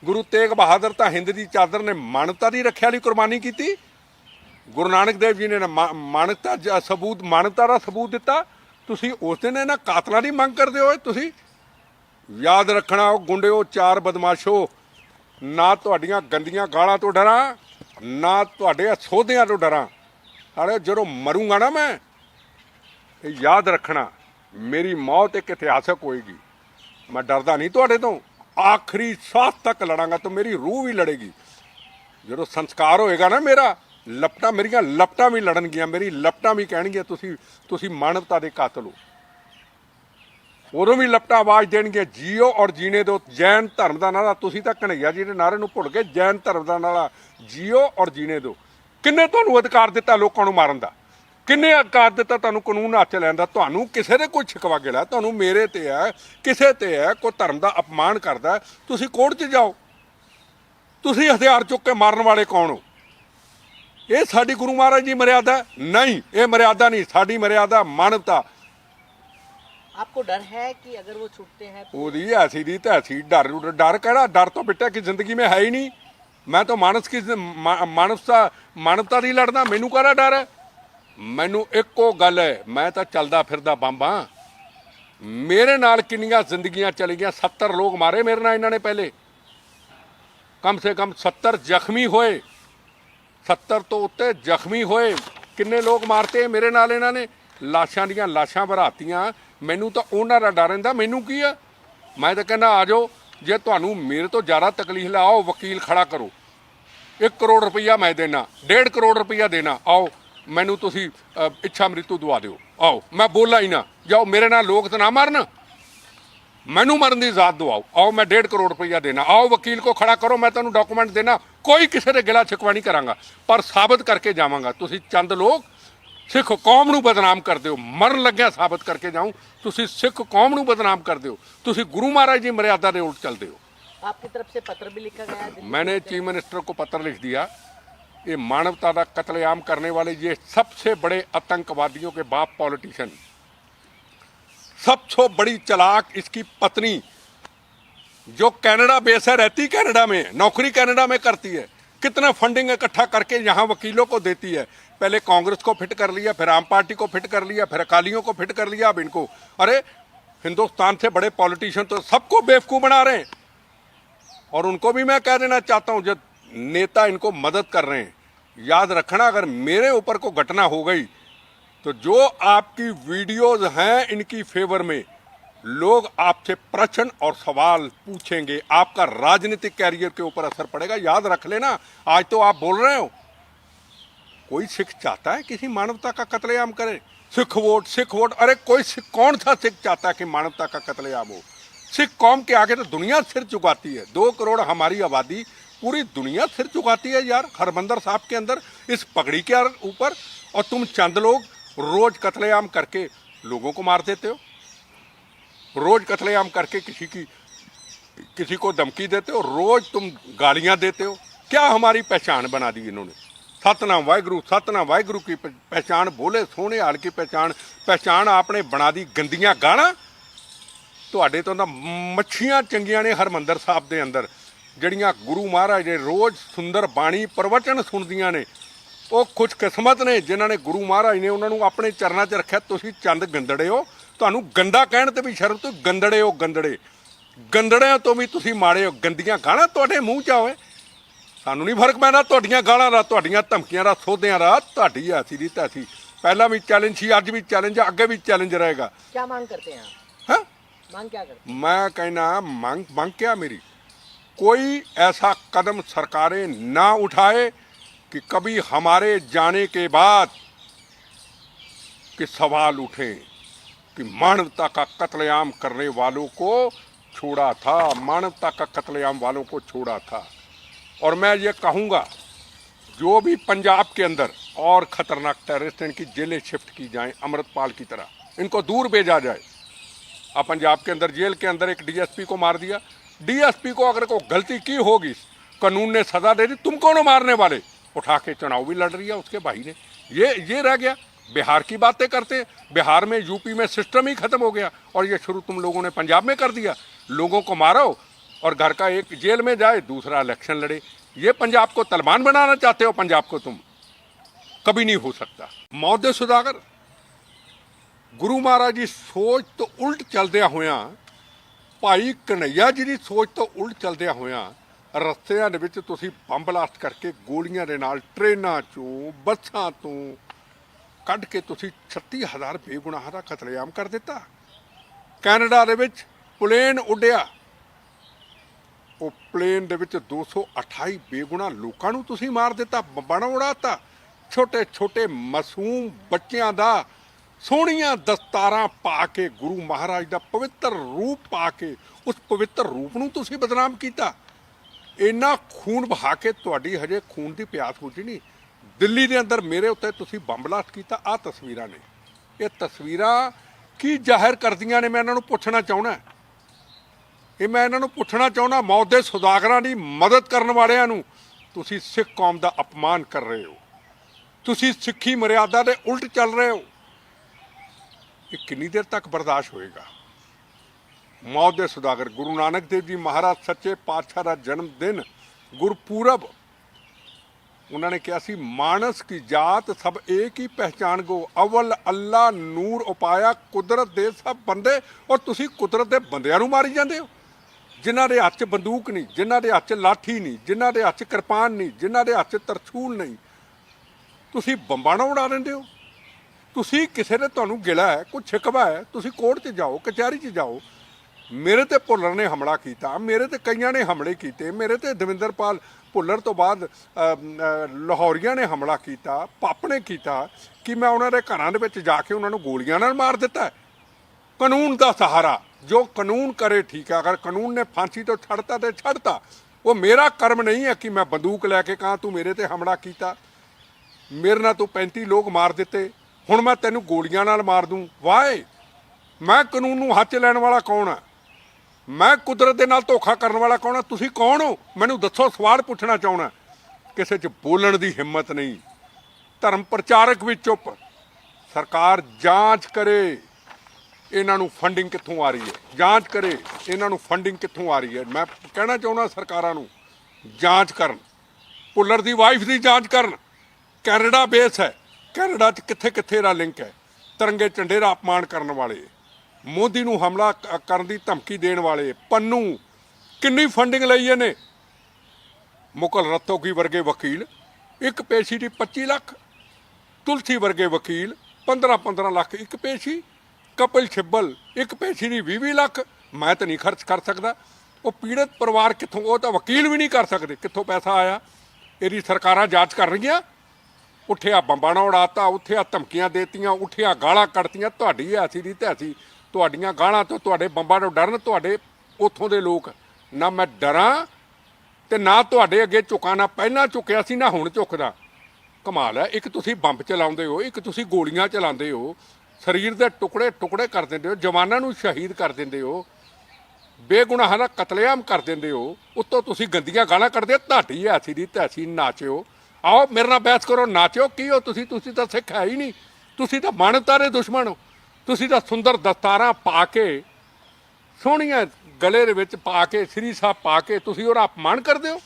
ਗੁਰੂ ਤੇਗ ਬਹਾਦਰ ਤਾਂ ਹਿੰਦ ਦੀ ਚਾਦਰ ਨੇ ਮਾਨਵਤਾ ਦੀ ਰੱਖਿਆ ਲਈ ਕੁਰਬਾਨੀ ਕੀਤੀ। ਗੁਰੂ ਨਾਨਕ ਦੇਵ ਜੀ ਨੇ ਮਾ- ਮਾਨਵਤਾ ਜ- ਸਬੂਤ ਮਾਨਵਤਾ ਦਾ ਸਬੂਤ ਦਿੱਤਾ। ਤੁਸੀਂ ਉਸ ਦਿਨ ਇਹਨਾਂ ਕਾਤਲਾਂ ਦੀ ਮੰਗ ਕਰਦੇ ਹੋ ਤੁਸੀਂ ਯਾਦ ਰੱਖਣਾ, ਉਹ ਗੁੰਡਿਓ ਚਾਰ ਬਦਮਾਸ਼ੋ ਨਾ ਤੁਹਾਡੀਆਂ ਗੰਦੀਆਂ ਗਾਲਾਂ ਤੋਂ ਡਰਾਂ, ਨਾ ਤੁਹਾਡੇ ਸੋਧਿਆਂ ਤੋਂ ਡਰਾਂ। ਅਰੇ ਜਦੋਂ ਮਰੂੰਗਾ ਨਾ ਮੈਂ, ਇਹ ਯਾਦ ਰੱਖਣਾ, ਮੇਰੀ ਮੌਤ ਇੱਕ ਇਤਿਹਾਸਕ ਹੋਏਗੀ। ਮੈਂ ਡਰਦਾ ਨਹੀਂ ਤੁਹਾਡੇ ਤੋਂ। ਆਖਰੀ ਸਾਹ ਤੱਕ ਲੜਾਂਗਾ ਤਾਂ ਮੇਰੀ ਰੂਹ ਵੀ ਲੜੇਗੀ। ਜਦੋਂ ਸੰਸਕਾਰ ਹੋਏਗਾ ਨਾ ਮੇਰਾ, ਲਪਟਾਂ ਮੇਰੀਆਂ ਲਪਟਾਂ ਵੀ ਲੜਨਗੀਆਂ, ਮੇਰੀ ਲਪਟਾਂ ਵੀ ਕਹਿਣਗੀਆਂ, ਤੁਸੀਂ ਤੁਸੀਂ ਮਾਨਵਤਾ ਦੇ ਕਾਤਲ ਹੋ। ਉਦੋਂ ਵੀ ਲਪਟਾ ਆਵਾਜ਼ ਦੇਣਗੇ, ਜੀਓ ਔਰ ਜੀਣੇ ਦੋ ਜੈਨ ਧਰਮ ਦਾ ਨਾਰਾ ਤੁਸੀਂ ਤਾਂ ਕਨਈਆ ਜੀ ਦੇ ਨਾਰੇ ਨੂੰ ਭੁੱਲ ਕੇ ਜੈਨ ਧਰਮ ਦਾ ਨਾਰਾ ਜੀਓ ਔਰ ਜੀਣੇ ਦੋ। ਕਿੰਨੇ ਤੁਹਾਨੂੰ ਅਧਿਕਾਰ ਦਿੱਤਾ ਲੋਕਾਂ ਨੂੰ ਮਾਰਨ ਦਾ? ਕਿੰਨੇ ਅਧਿਕਾਰ ਦਿੱਤਾ ਤੁਹਾਨੂੰ ਕਾਨੂੰਨ ਹੱਥ ਲੈਣ ਦਾ? ਤੁਹਾਨੂੰ ਕਿਸੇ ਦੇ ਕੋਈ ਛਿਕਵਾ ਗਿਲਾ, ਤੁਹਾਨੂੰ ਮੇਰੇ ਤੇ ਹੈ, ਕਿਸੇ ਤੇ ਹੈ, ਕੋਈ ਧਰਮ ਦਾ ਅਪਮਾਨ ਕਰਦਾ। ਤੁਸੀਂ ਕੋਰਟ 'ਚ ਜਾਓ। ਤੁਸੀਂ ਹਥਿਆਰ ਚੁੱਕ ਕੇ ਮਾਰਨ ਵਾਲੇ ਕੌਣ ਹੋ? ਇਹ ਸਾਡੀ ਗੁਰੂ ਮਹਾਰਾਜ ਦੀ ਮਰਿਆਦਾ ਨਹੀਂ, ਇਹ ਮਰਿਆਦਾ ਨਹੀਂ, ਸਾਡੀ ਮਰਿਆਦਾ ਮਾਨਵਤਾ। आपको डर है कि अगर वो छूटते हैं तो ਉਹਦੀ ਐਸੀ ਦੀ ਤੈਸੀ ਡਰ ਡਰ ਕਿਹੜਾ ਡਰ ਤਾਂ ਬਿੱਟਾ ਕਿ ਜ਼ਿੰਦਗੀ में है ही नहीं ਮੈਂ ਤਾਂ ਮਾਨਸ ਕੀ ਮਾ- ਮਾਨਵਤਾ ਮਾਨਵਤਾ ਦੀ ਲੜਦਾ ਮੈਨੂੰ ਕਾਹਦਾ ਡਰ ਹੈ ਮੈਨੂੰ ਇੱਕੋ ਗੱਲ ਹੈ ਮੈਂ ਤਾਂ ਚੱਲਦਾ ਫਿਰਦਾ ਬੰਬਾਂ ਮੇਰੇ ਨਾਲ ਕਿੰਨੀਆਂ ਜ਼ਿੰਦਗੀਆਂ ਚਲੀ ਗਈਆਂ 70 ਲੋਕ ਮਾਰੇ ਮੇਰੇ ਨਾਲ ਇਹਨਾਂ ਨੇ ਪਹਿਲੇ ਕਮ ਸੇ ਕਮ 70 ਜ਼ਖਮੀ ਹੋਏ 70 ਤੋਂ ਉੱਤੇ ਜ਼ਖਮੀ ਹੋਏ ਕਿੰਨੇ ਲੋਕ ਮਾਰਤੇ ਮੇਰੇ ਨਾਲ ਇਹਨਾਂ ਨੇ ਲਾਸ਼ਾਂ ਦੀਆਂ ਲਾਸ਼ਾਂ ਭਰਾਤੀਆਂ ਮੈਨੂੰ ਤਾਂ ਉਹਨਾਂ ਦਾ ਡਰ ਰਹਿੰਦਾ, ਮੈਨੂੰ ਕੀ ਆ? ਮੈਂ ਤਾਂ ਕਹਿੰਦਾ, ਆ ਜਾਓ, ਜੇ ਤੁਹਾਨੂੰ ਮੇਰੇ ਤੋਂ ਜ਼ਿਆਦਾ ਤਕਲੀਫ ਲੈ, ਆਓ ਵਕੀਲ ਖੜਾ ਕਰੋ। 1 ਕਰੋੜ ਰੁਪਈਆ ਮੈਂ ਦੇਣਾ 1.5 ਕਰੋੜ ਰੁਪਈਆ ਦੇਣਾ, ਆਓ, ਮੈਨੂੰ ਤੁਸੀਂ ਇੱਛਾ ਮ੍ਰਿਤੂ ਦਵਾ ਦਿਓ। ਆਓ, ਮੈਂ ਬੋਲਾਂ ਹੀ ਨਾ, ਜਾਓ, ਮੇਰੇ ਨਾਲ ਲੋਕ ਤਾਂ ਨਾ ਮਰਨ। ਮੈਨੂੰ ਮਰਨ ਦੀ ਜ਼ਾਤ ਦਵਾਓ, ਆਓ, ਮੈਂ 1.5 ਕਰੋੜ ਰੁਪਈਆ ਦੇਣਾ, ਆਓ, ਵਕੀਲ ਕੋ ਖੜਾ ਕਰੋ, ਮੈਂ ਤੁਹਾਨੂੰ ਡਾਕੂਮੈਂਟ ਦੇਣਾ, ਕੋਈ ਕਿਸੇ ਦੇ ਗਿਲਾ ਛਿਕਵਾ ਨਹੀਂ ਕਰਾਂਗਾ, ਪਰ ਸਾਬਤ ਕਰਕੇ ਜਾਵਾਂਗਾ। ਤੁਸੀਂ ਚੰਦ ਲੋਕ ਸਿੱਖ ਕੌਮ ਨੂੰ ਬਦਨਾਮ ਕਰਦੇ ਹੋ ਮਰਨ ਲੱਗਿਆ ਸਾਬਤ ਕਰਕੇ ਜਾਊਂ ਤੁਸੀਂ ਸਿੱਖ ਕੌਮ ਨੂੰ ਬਦਨਾਮ ਕਰਦੇ ਹੋ ਤੁਸੀਂ ਗੁਰੂ ਮਹਾਰਾਜ ਦੀ ਮਰਿਆਦਾ ਦੇ ਉਲਟ ਚੱਲਦੇ ਹੋ आपकी तरफ से पत्र भी लिखा गया है दिल्ली मैंने चीफ मिनिस्टर को पत्र लिख दिया ये मानवता का कत्लेआम करने वाले ये सबसे बड़े आतंकवादियों के बाप पॉलिटिशियन सबसे बड़ी चलाक इसकी पत्नी जो कनाडा बेस है रहती कनाडा में है, नौकरी कनाडा में करती है कितना फंडिंग इकट्ठा करके यहाँ वकीलों को देती है पहले कांग्रेस को फिट कर लिया, फिर आम पार्टी को फिट कर लिया, फिर अकालियों को फिट कर लिया अब इनको। अरे, हिंदुस्तान से बड़े पॉलिटिशियन तो सबको बेवकूफ़ बना रहे हैं। और उनको भी मैं कह देना चाहता हूँ, जब नेता इनको मदद कर रहे हैं, याद रखना, अगर मेरे ऊपर को घटना हो गई तो जो आपकी वीडियोज़ हैं इनकी फेवर में, लोग आपसे प्रश्न और सवाल पूछेंगे। आपका राजनीतिक कैरियर के ऊपर असर पड़ेगा, याद रख लेना। आज तो आप बोल रहे हो कोई सिख चाहता है किसी मानवता का कत्लेआम करे? Sikh vote Sikh vote. अरे कोई सिख, कौन सा सिख चाहता है कि मानवता का कत्लेआम हो? सिख कौम के आगे तो दुनिया सिर चुकाती है। दो करोड़ हमारी आबादी पूरी दुनिया सिर चुकाती है यार हरबंदर साहब के अंदर, इस पगड़ी के ऊपर, और तुम चंद लोग रोज कत्लेआम करके लोगों को मार देते हो? रोज कत्लेआम करके किसी की, किसी को धमकी देते हो? रोज तुम गालियाँ देते हो? क्या हमारी पहचान बना दी इन्होंने? ਸਤਨਾਮ ਵਾਹਿਗੁਰੂ ਸਤਨਾਮ ਵਾਹਿਗੁਰੂ ਕੀ ਪਛਾਣ ਬੋਲੇ ਸੋਹਣੇ ਹਾਲ ਕੀ ਪਛਾਣ ਪਛਾਣ ਆਪਣੇ ਬਣਾ ਦੀ ਗੰਦੀਆਂ ਗਾਣਾ ਤੁਹਾਡੇ ਤੋਂ ਤਾਂ ਮੱਛੀਆਂ ਚੰਗੀਆਂ ਨੇ ਹਰਮੰਦਰ ਸਾਹਿਬ ਦੇ ਅੰਦਰ, ਜਿਹੜੀਆਂ ਗੁਰੂ ਮਹਾਰਾਜ ਦੇ ਰੋਜ਼ ਸੁੰਦਰ ਬਾਣੀ ਪ੍ਰਵਚਨ ਸੁਣਦੀਆਂ ਨੇ। ਉਹ ਕੁਝ ਕਿਸਮਤ ਨੇ, ਜਿਨ੍ਹਾਂ ਨੇ ਗੁਰੂ ਮਹਾਰਾਜ ਨੇ ਉਹਨਾਂ ਨੂੰ ਆਪਣੇ ਚਰਨਾਂ 'ਚ ਰੱਖਿਆ, ਤੁਸੀਂ ਚੰਦ ਗੰਦੜੇ ਹੋ। ਤੁਹਾਨੂੰ ਗੰਦਾ ਕਹਿਣ ਤੇ ਵੀ ਸ਼ਰਮ ਤੋਂ ਗੰਦੜੇ ਹੋ ਗੰਦੜੇ। ਗੰਦੜਿਆਂ ਤੋਂ ਵੀ ਤੁਸੀਂ ਮਾੜੇ ਹੋ, ਗੰਦੀਆਂ ਗਾਣਾ ਤੁਹਾਡੇ ਮੂੰਹ 'ਚ ਆਵੇ ਸਾਨੂੰ ਨਹੀਂ ਫਰਕ ਪੈਣਾ ਤੁਹਾਡੀਆਂ ਗਾਲਾਂ ਦਾ ਤੁਹਾਡੀਆਂ ਧਮਕੀਆਂ ਦਾ ਸੋਧਿਆਂ ਦਾ ਤੁਹਾਡੀ ਐਸੀ ਦੀ ਤੈਸੀ ਪਹਿਲਾਂ ਵੀ ਚੈਲੰਜ ਸੀ ਅੱਜ ਵੀ ਚੈਲੰਜ ਆ ਅੱਗੇ ਵੀ ਚੈਲੰਜ ਰਹੇਗਾ क्या मांग करते हैं आप ਹਾਂ मांग क्या करते मैं कहना मांग मांग क्या मेरी कोई ऐसा कदम सरकारें ना उठाए कि कभी हमारे जाने के बाद कि सवाल उठे कि मानवता का कत्लेआम करने वालों को छोड़ा था मानवता का कत्लेआम वालों को छोड़ा था और मैं ये कहूँगा, जो भी पंजाब के अंदर और खतरनाक टेररिस्ट इनकी जेलें शिफ्ट की जाएँ अमृतपाल की तरह, इनको दूर भेजा जाए। अब पंजाब के अंदर, जेल के अंदर एक डीएसपी को मार दिया। डीएसपी को अगर कोई गलती की होगी, कानून ने सजा दे दी, तुम कौन मारने वाले? उठा के चुनाव भी लड़ रही है उसके भाई ने ये ये रह गया। बिहार की बातें करते बिहार में यूपी में सिस्टम ही खत्म हो गया। और ये शुरू तुम लोगों ने पंजाब में कर दिया। लोगों को मारो और घर का एक जेल में जाए दूसरा इलेक्शन लड़े ये पंजाब को तलबान बनाना चाहते हो पंजाब को तुम कभी नहीं हो सकता मौदे सुधाकर ਗੁਰੂ ਮਹਾਰਾਜ ਦੀ ਸੋਚ ਤੋਂ ਉਲਟ ਚੱਲਦਿਆਂ ਹੋਇਆਂ ਭਾਈ ਕਨਈਆ ਜੀ ਦੀ ਸੋਚ ਤੋਂ ਉਲਟ ਚੱਲਦਿਆਂ ਹੋਇਆਂ ਰਸਤਿਆਂ ਦੇ ਵਿੱਚ ਤੁਸੀਂ ਬੰਬ ਬਲਾਸਟ ਕਰਕੇ ਗੋਲੀਆਂ ਦੇ ਨਾਲ ਟ੍ਰੇਨਾਂ ਚੋਂ ਬੱਸਾਂ ਤੋਂ ਕੱਢ ਕੇ ਤੁਸੀਂ 36000 ਬੇਗੁਨਾਹਾਂ ਦਾ ਕਤਲੇਆਮ ਕਰ ਦਿੱਤਾ ਕੈਨੇਡਾ ਦੇ ਵਿੱਚ ਪਲੇਨ ਉੱਡਿਆ ਉਹ ਪਲੇਨ ਦੇ ਵਿੱਚ 228 ਬੇਗੁਨਾਹ ਲੋਕਾਂ ਨੂੰ ਤੁਸੀਂ ਮਾਰ ਦਿੱਤਾ ਬੰਬਾਂ ਨਾਲ ਉਡਾਤਾ ਛੋਟੇ ਛੋਟੇ ਮਾਸੂਮ ਬੱਚਿਆਂ ਦਾ ਸੋਹਣੀਆਂ ਦਸਤਾਰਾਂ ਪਾ ਕੇ, ਗੁਰੂ ਮਹਾਰਾਜ ਦਾ ਪਵਿੱਤਰ ਰੂਪ ਪਾ ਕੇ, ਉਸ ਪਵਿੱਤਰ ਰੂਪ ਨੂੰ ਤੁਸੀਂ ਬਦਨਾਮ ਕੀਤਾ। ਇੰਨਾ ਖੂਨ ਵਹਾ ਕੇ ਤੁਹਾਡੀ ਹਜੇ ਖੂਨ ਦੀ ਪਿਆਸ ਬੁਝੀ ਨਹੀਂ। ਦਿੱਲੀ ਦੇ ਅੰਦਰ ਮੇਰੇ ਉੱਤੇ ਤੁਸੀਂ ਬੰਬ ਬਲਾਸਟ ਕੀਤਾ ਆ ਤਸਵੀਰਾਂ ਨੇ। ਇਹ ਤਸਵੀਰਾਂ ਕੀ ਜ਼ਾਹਿਰ ਕਰਦੀਆਂ ਨੇ, ਮੈਂ ਇਹਨਾਂ ਨੂੰ ਪੁੱਛਣਾ ਚਾਹੁੰਦਾ। ਇਹ ਮੈਂ ਇਹਨਾਂ ਨੂੰ ਪੁੱਛਣਾ ਚਾਹੁੰਦਾ, ਮੌਤ ਦੇ ਸੁਦਾਗਰਾਂ ਦੀ ਮਦਦ ਕਰਨ ਵਾਲਿਆਂ ਨੂੰ ਤੁਸੀਂ ਸਿੱਖ ਕੌਮ ਦਾ ਅਪਮਾਨ ਕਰ ਰਹੇ ਹੋ। ਤੁਸੀਂ ਸਿੱਖੀ ਮਰਿਆਦਾ ਦੇ ਉਲਟ ਚੱਲ ਰਹੇ ਹੋ। ਇਹ ਕਿੰਨੀ ਦੇਰ ਤੱਕ ਬਰਦਾਸ਼ਤ ਹੋਏਗਾ? ਮੌਤ ਦੇ ਸੁਦਾਗਰ ਗੁਰੂ ਨਾਨਕ ਦੇਵ ਜੀ ਮਹਾਰਾਜ ਸੱਚੇ ਪਾਤਸ਼ਾਹ ਦਾ ਜਨਮ ਦਿਨ ਗੁਰਪੂਰਬ। ਉਹਨਾਂ ਨੇ ਕਿਹਾ ਸੀ, ਮਾਨਸ ਕੀ ਜਾਤ ਸਭ ਏਕ ਹੀ ਪਹਿਚਾਨ ਗੋ ਅਵਲ ਅੱਲਾ ਨੂਰ ਉਪਾਇਆ, ਕੁਦਰਤ ਦੇ ਸਭ ਬੰਦੇ ਔਰ ਤੁਸੀਂ ਕੁਦਰਤ ਦੇ ਬੰਦਿਆਂ ਨੂੰ ਮਾਰੀ ਜਾਂਦੇ ਹੋ। ਜਿਨ੍ਹਾਂ ਦੇ ਹੱਥ 'ਚ ਬੰਦੂਕ ਨਹੀਂ ਜਿਨ੍ਹਾਂ ਦੇ ਹੱਥ 'ਚ ਲਾਠੀ ਨਹੀਂ ਜਿਨ੍ਹਾਂ ਦੇ ਹੱਥ 'ਚ ਕਿਰਪਾਨ ਨਹੀਂ ਜਿਨ੍ਹਾਂ ਦੇ ਹੱਥ 'ਚ ਤਰਛੂਲ ਨਹੀਂ ਤੁਸੀਂ ਬੰਬਾਂ ਨਾਲ ਉਡਾ ਦਿੰਦੇ ਹੋ? ਤੁਸੀਂ ਕਿਸੇ ਨੇ ਤੁਹਾਨੂੰ ਗਿਲਾ ਹੈ ਕੋਈ ਛਿਕਵਾ ਹੈ ਤੁਸੀਂ ਕੋਰਟ 'ਚ ਜਾਓ ਕਚਹਿਰੀ 'ਚ ਜਾਓ। ਮੇਰੇ ਤੇ ਭੁੱਲਰ ਨੇ ਹਮਲਾ ਕੀਤਾ ਮੇਰੇ ਤੇ ਕਈਆਂ ਨੇ ਹਮਲੇ ਕੀਤੇ ਮੇਰੇ ਤੇ ਦਵਿੰਦਰਪਾਲ ਭੁੱਲਰ ਤੋਂ ਬਾਅਦ ਅਮ, ਲਾਹੌਰੀਆਂ ਨੇ ਹਮਲਾ ਕੀਤਾ ਪੱਪ ਨੇ ਕੀਤਾ ਕਿ ਮੈਂ ਉਹਨਾਂ ਦੇ ਘਰਾਂ ਦੇ ਵਿੱਚ ਜਾ ਕੇ ਉਹਨਾਂ ਨੂੰ ਗੋਲੀਆਂ ਨਾਲ ਮਾਰ ਦਿੱਤਾ। ਕਾਨੂੰਨ ਦਾ ਸਹਾਰਾ ਜੋ ਕਾਨੂੰਨ ਕਰੇ ਠੀਕ ਹੈ, ਅਗਰ ਕਾਨੂੰਨ ਨੇ ਫਾਂਸੀ ਤੋਂ ਛੱਡਤਾ ਤੇ ਛੱਡਤਾ, ਉਹ ਮੇਰਾ ਕਰਮ ਨਹੀਂ ਹੈ ਕਿ ਮੈਂ ਬੰਦੂਕ ਲੈ ਕੇ ਕਹਾਂ, ਤੂੰ ਮੇਰੇ ਤੇ ਹਮਲਾ ਕੀਤਾ। ਮੇਰੇ ਨਾਲ ਤੂੰ 35 ਲੋਕ ਮਾਰ ਦਿੱਤੇ, ਹੁਣ ਮੈਂ ਤੈਨੂੰ ਗੋਲੀਆਂ ਨਾਲ ਮਾਰ ਦੂੰ। ਵਾਏ, ਮੈਂ ਕਾਨੂੰਨ ਨੂੰ ਹੱਥ ਲੈਣ ਵਾਲਾ ਕੌਣ ਆ ਮੈਂ ਕੁਦਰਤ ਦੇ ਨਾਲ ਧੋਖਾ ਕਰਨ ਵਾਲਾ ਕੌਣ ਆ ਤੁਸੀਂ ਕੌਣ ਹੋ? ਮੈਨੂੰ ਦੱਸੋ, ਸਵਾਲ ਪੁੱਛਣਾ ਚਾਹਣਾ ਕਿਸੇ 'ਚ ਬੋਲਣ ਦੀ ਹਿੰਮਤ ਨਹੀਂ। ਧਰਮ ਪ੍ਰਚਾਰਕ ਵੀ ਚੁੱਪ। ਸਰਕਾਰ ਜਾਂਚ ਕਰੇ। ਇਹਨਾਂ ਨੂੰ ਫੰਡਿੰਗ ਕਿੱਥੋਂ ਆ ਰਹੀ ਹੈ? ਜਾਂਚ ਕਰੇ, ਇਹਨਾਂ ਨੂੰ ਫੰਡਿੰਗ ਕਿੱਥੋਂ ਆ ਰਹੀ ਹੈ? ਮੈਂ ਕਹਿਣਾ ਚਾਹੁੰਦਾ ਸਰਕਾਰਾਂ ਨੂੰ, ਜਾਂਚ ਕਰਨ। ਭੁੱਲਰ ਦੀ ਵਾਈਫ ਦੀ ਜਾਂਚ ਕਰਨ। ਕੈਨੇਡਾ ਬੇਸ ਹੈ। ਕੈਨੇਡਾ 'ਚ ਕਿੱਥੇ ਕਿੱਥੇ ਦਾ ਲਿੰਕ ਹੈ? ਤਿਰੰਗੇ ਝੰਡੇ ਦਾ ਅਪਮਾਨ ਕਰਨ ਵਾਲੇ। ਮੋਦੀ ਨੂੰ ਹਮਲਾ ਕਰਨ ਦੀ ਧਮਕੀ ਦੇਣ ਵਾਲੇ। ਪੰਨੂ, ਕਿੰਨੀ ਫੰਡਿੰਗ ਲਈ ਇਹਨੇ? ਮੁਕਲ ਰਤੋਗੀ ਵਰਗੇ ਵਕੀਲ, ਇੱਕ ਪੇਸ਼ੀ ਦੀ 25 ਲੱਖ। ਤੁਲਸੀ ਵਰਗੇ ਵਕੀਲ 15 15 ਲੱਖ ਇੱਕ ਪੇਸ਼ੀ। ਕਪਿਲ ਛਿੱਬਲ, ਇੱਕ ਪੇਸ਼ੀ ਦੀ 20 20 ਲੱਖ, ਮੈਂ ਤਾਂ ਨਹੀਂ ਖਰਚ ਕਰ ਸਕਦਾ। ਉਹ ਪੀੜਤ ਪਰਿਵਾਰ ਕਿੱਥੋਂ, ਉਹ ਤਾਂ ਵਕੀਲ ਵੀ ਨਹੀਂ ਕਰ ਸਕਦੇ, ਕਿੱਥੋਂ ਪੈਸਾ ਆਇਆ। ਇਹਦੀ ਸਰਕਾਰਾਂ ਜਾਂਚ ਕਰ ਰਹੀਆਂ। ਉੱਠਿਆ ਬੰਬਾਂ ਨਾਲ ਉਡਾਤਾ, ਉੱਠਿਆ ਧਮਕੀਆਂ ਦੇਤੀਆਂ, ਉੱਠਿਆ ਗਾਲਾਂ ਕੱਢਤੀਆਂ। ਤੁਹਾਡੀ ਐਸੀ ਦੀ ਤੈਸੀ, ਤੁਹਾਡੀਆਂ ਗਾਲਾਂ ਤੋਂ ਤੁਹਾਡੇ ਬੰਬਾਂ ਤੋਂ ਡਰਨ, ਤੁਹਾਡੇ ਉੱਥੋਂ ਦੇ ਲੋਕ। ਨਾ ਮੈਂ ਡਰਾਂ ਤੇ ਨਾ ਤੁਹਾਡੇ ਅੱਗੇ ਝੁਕਾਂ ਨਾ ਪਹਿਲਾਂ ਝੁਕਿਆ ਸੀ, ਨਾ ਹੁਣ ਝੁਕਦਾ। ਕਮਾਲ ਹੈ, ਇੱਕ ਤੁਸੀਂ ਬੰਬ ਚਲਾਉਂਦੇ ਹੋ, ਇੱਕ ਤੁਸੀਂ ਗੋਲੀਆਂ ਚਲਾਉਂਦੇ ਹੋ ਸਰੀਰ ਦੇ ਟੁਕੜੇ ਟੁਕੜੇ ਕਰ ਦਿੰਦੇ ਹੋ, ਜਵਾਨਾਂ ਨੂੰ ਸ਼ਹੀਦ ਕਰ ਦਿੰਦੇ ਹੋ, ਬੇਗੁਨਾਹਾਂ ਦਾ ਕਤਲੇਆਮ ਕਰ ਦਿੰਦੇ ਹੋ, ਉੱਤੋਂ ਤੁਸੀਂ ਗੰਦੀਆਂ ਗਾਲਾਂ ਕੱਢਦੇ ਹੋ, ਤੁਹਾਡੀ ਐਸੀ ਦੀ ਤੈਸੀ ਨਾਚਿਓ। ਆਓ ਮੇਰੇ ਨਾਲ ਬਹਿਸ ਕਰੋ, ਨਾਚਿਓ, ਕੀ ਹੋ ਤੁਸੀਂ ਤੁਸੀਂ ਤਾਂ ਸਿੱਖ ਹੈ ਹੀ ਨਹੀਂ। ਤੁਸੀਂ ਤਾਂ ਮਾਨਵਤਾ ਦੇ ਦੁਸ਼ਮਣ ਹੋ। ਤੁਸੀਂ ਤਾਂ ਸੁੰਦਰ ਦਸਤਾਰਾਂ ਪਾ ਕੇ, ਸੋਹਣੀਆਂ ਗਲੇ ਦੇ ਵਿੱਚ ਪਾ ਕੇ, ਸ੍ਰੀ ਸਾਹਿਬ ਪਾ ਕੇ ਤੁਸੀਂ ਉਹਦਾ ਅਪਮਾਨ ਕਰਦੇ ਹੋ।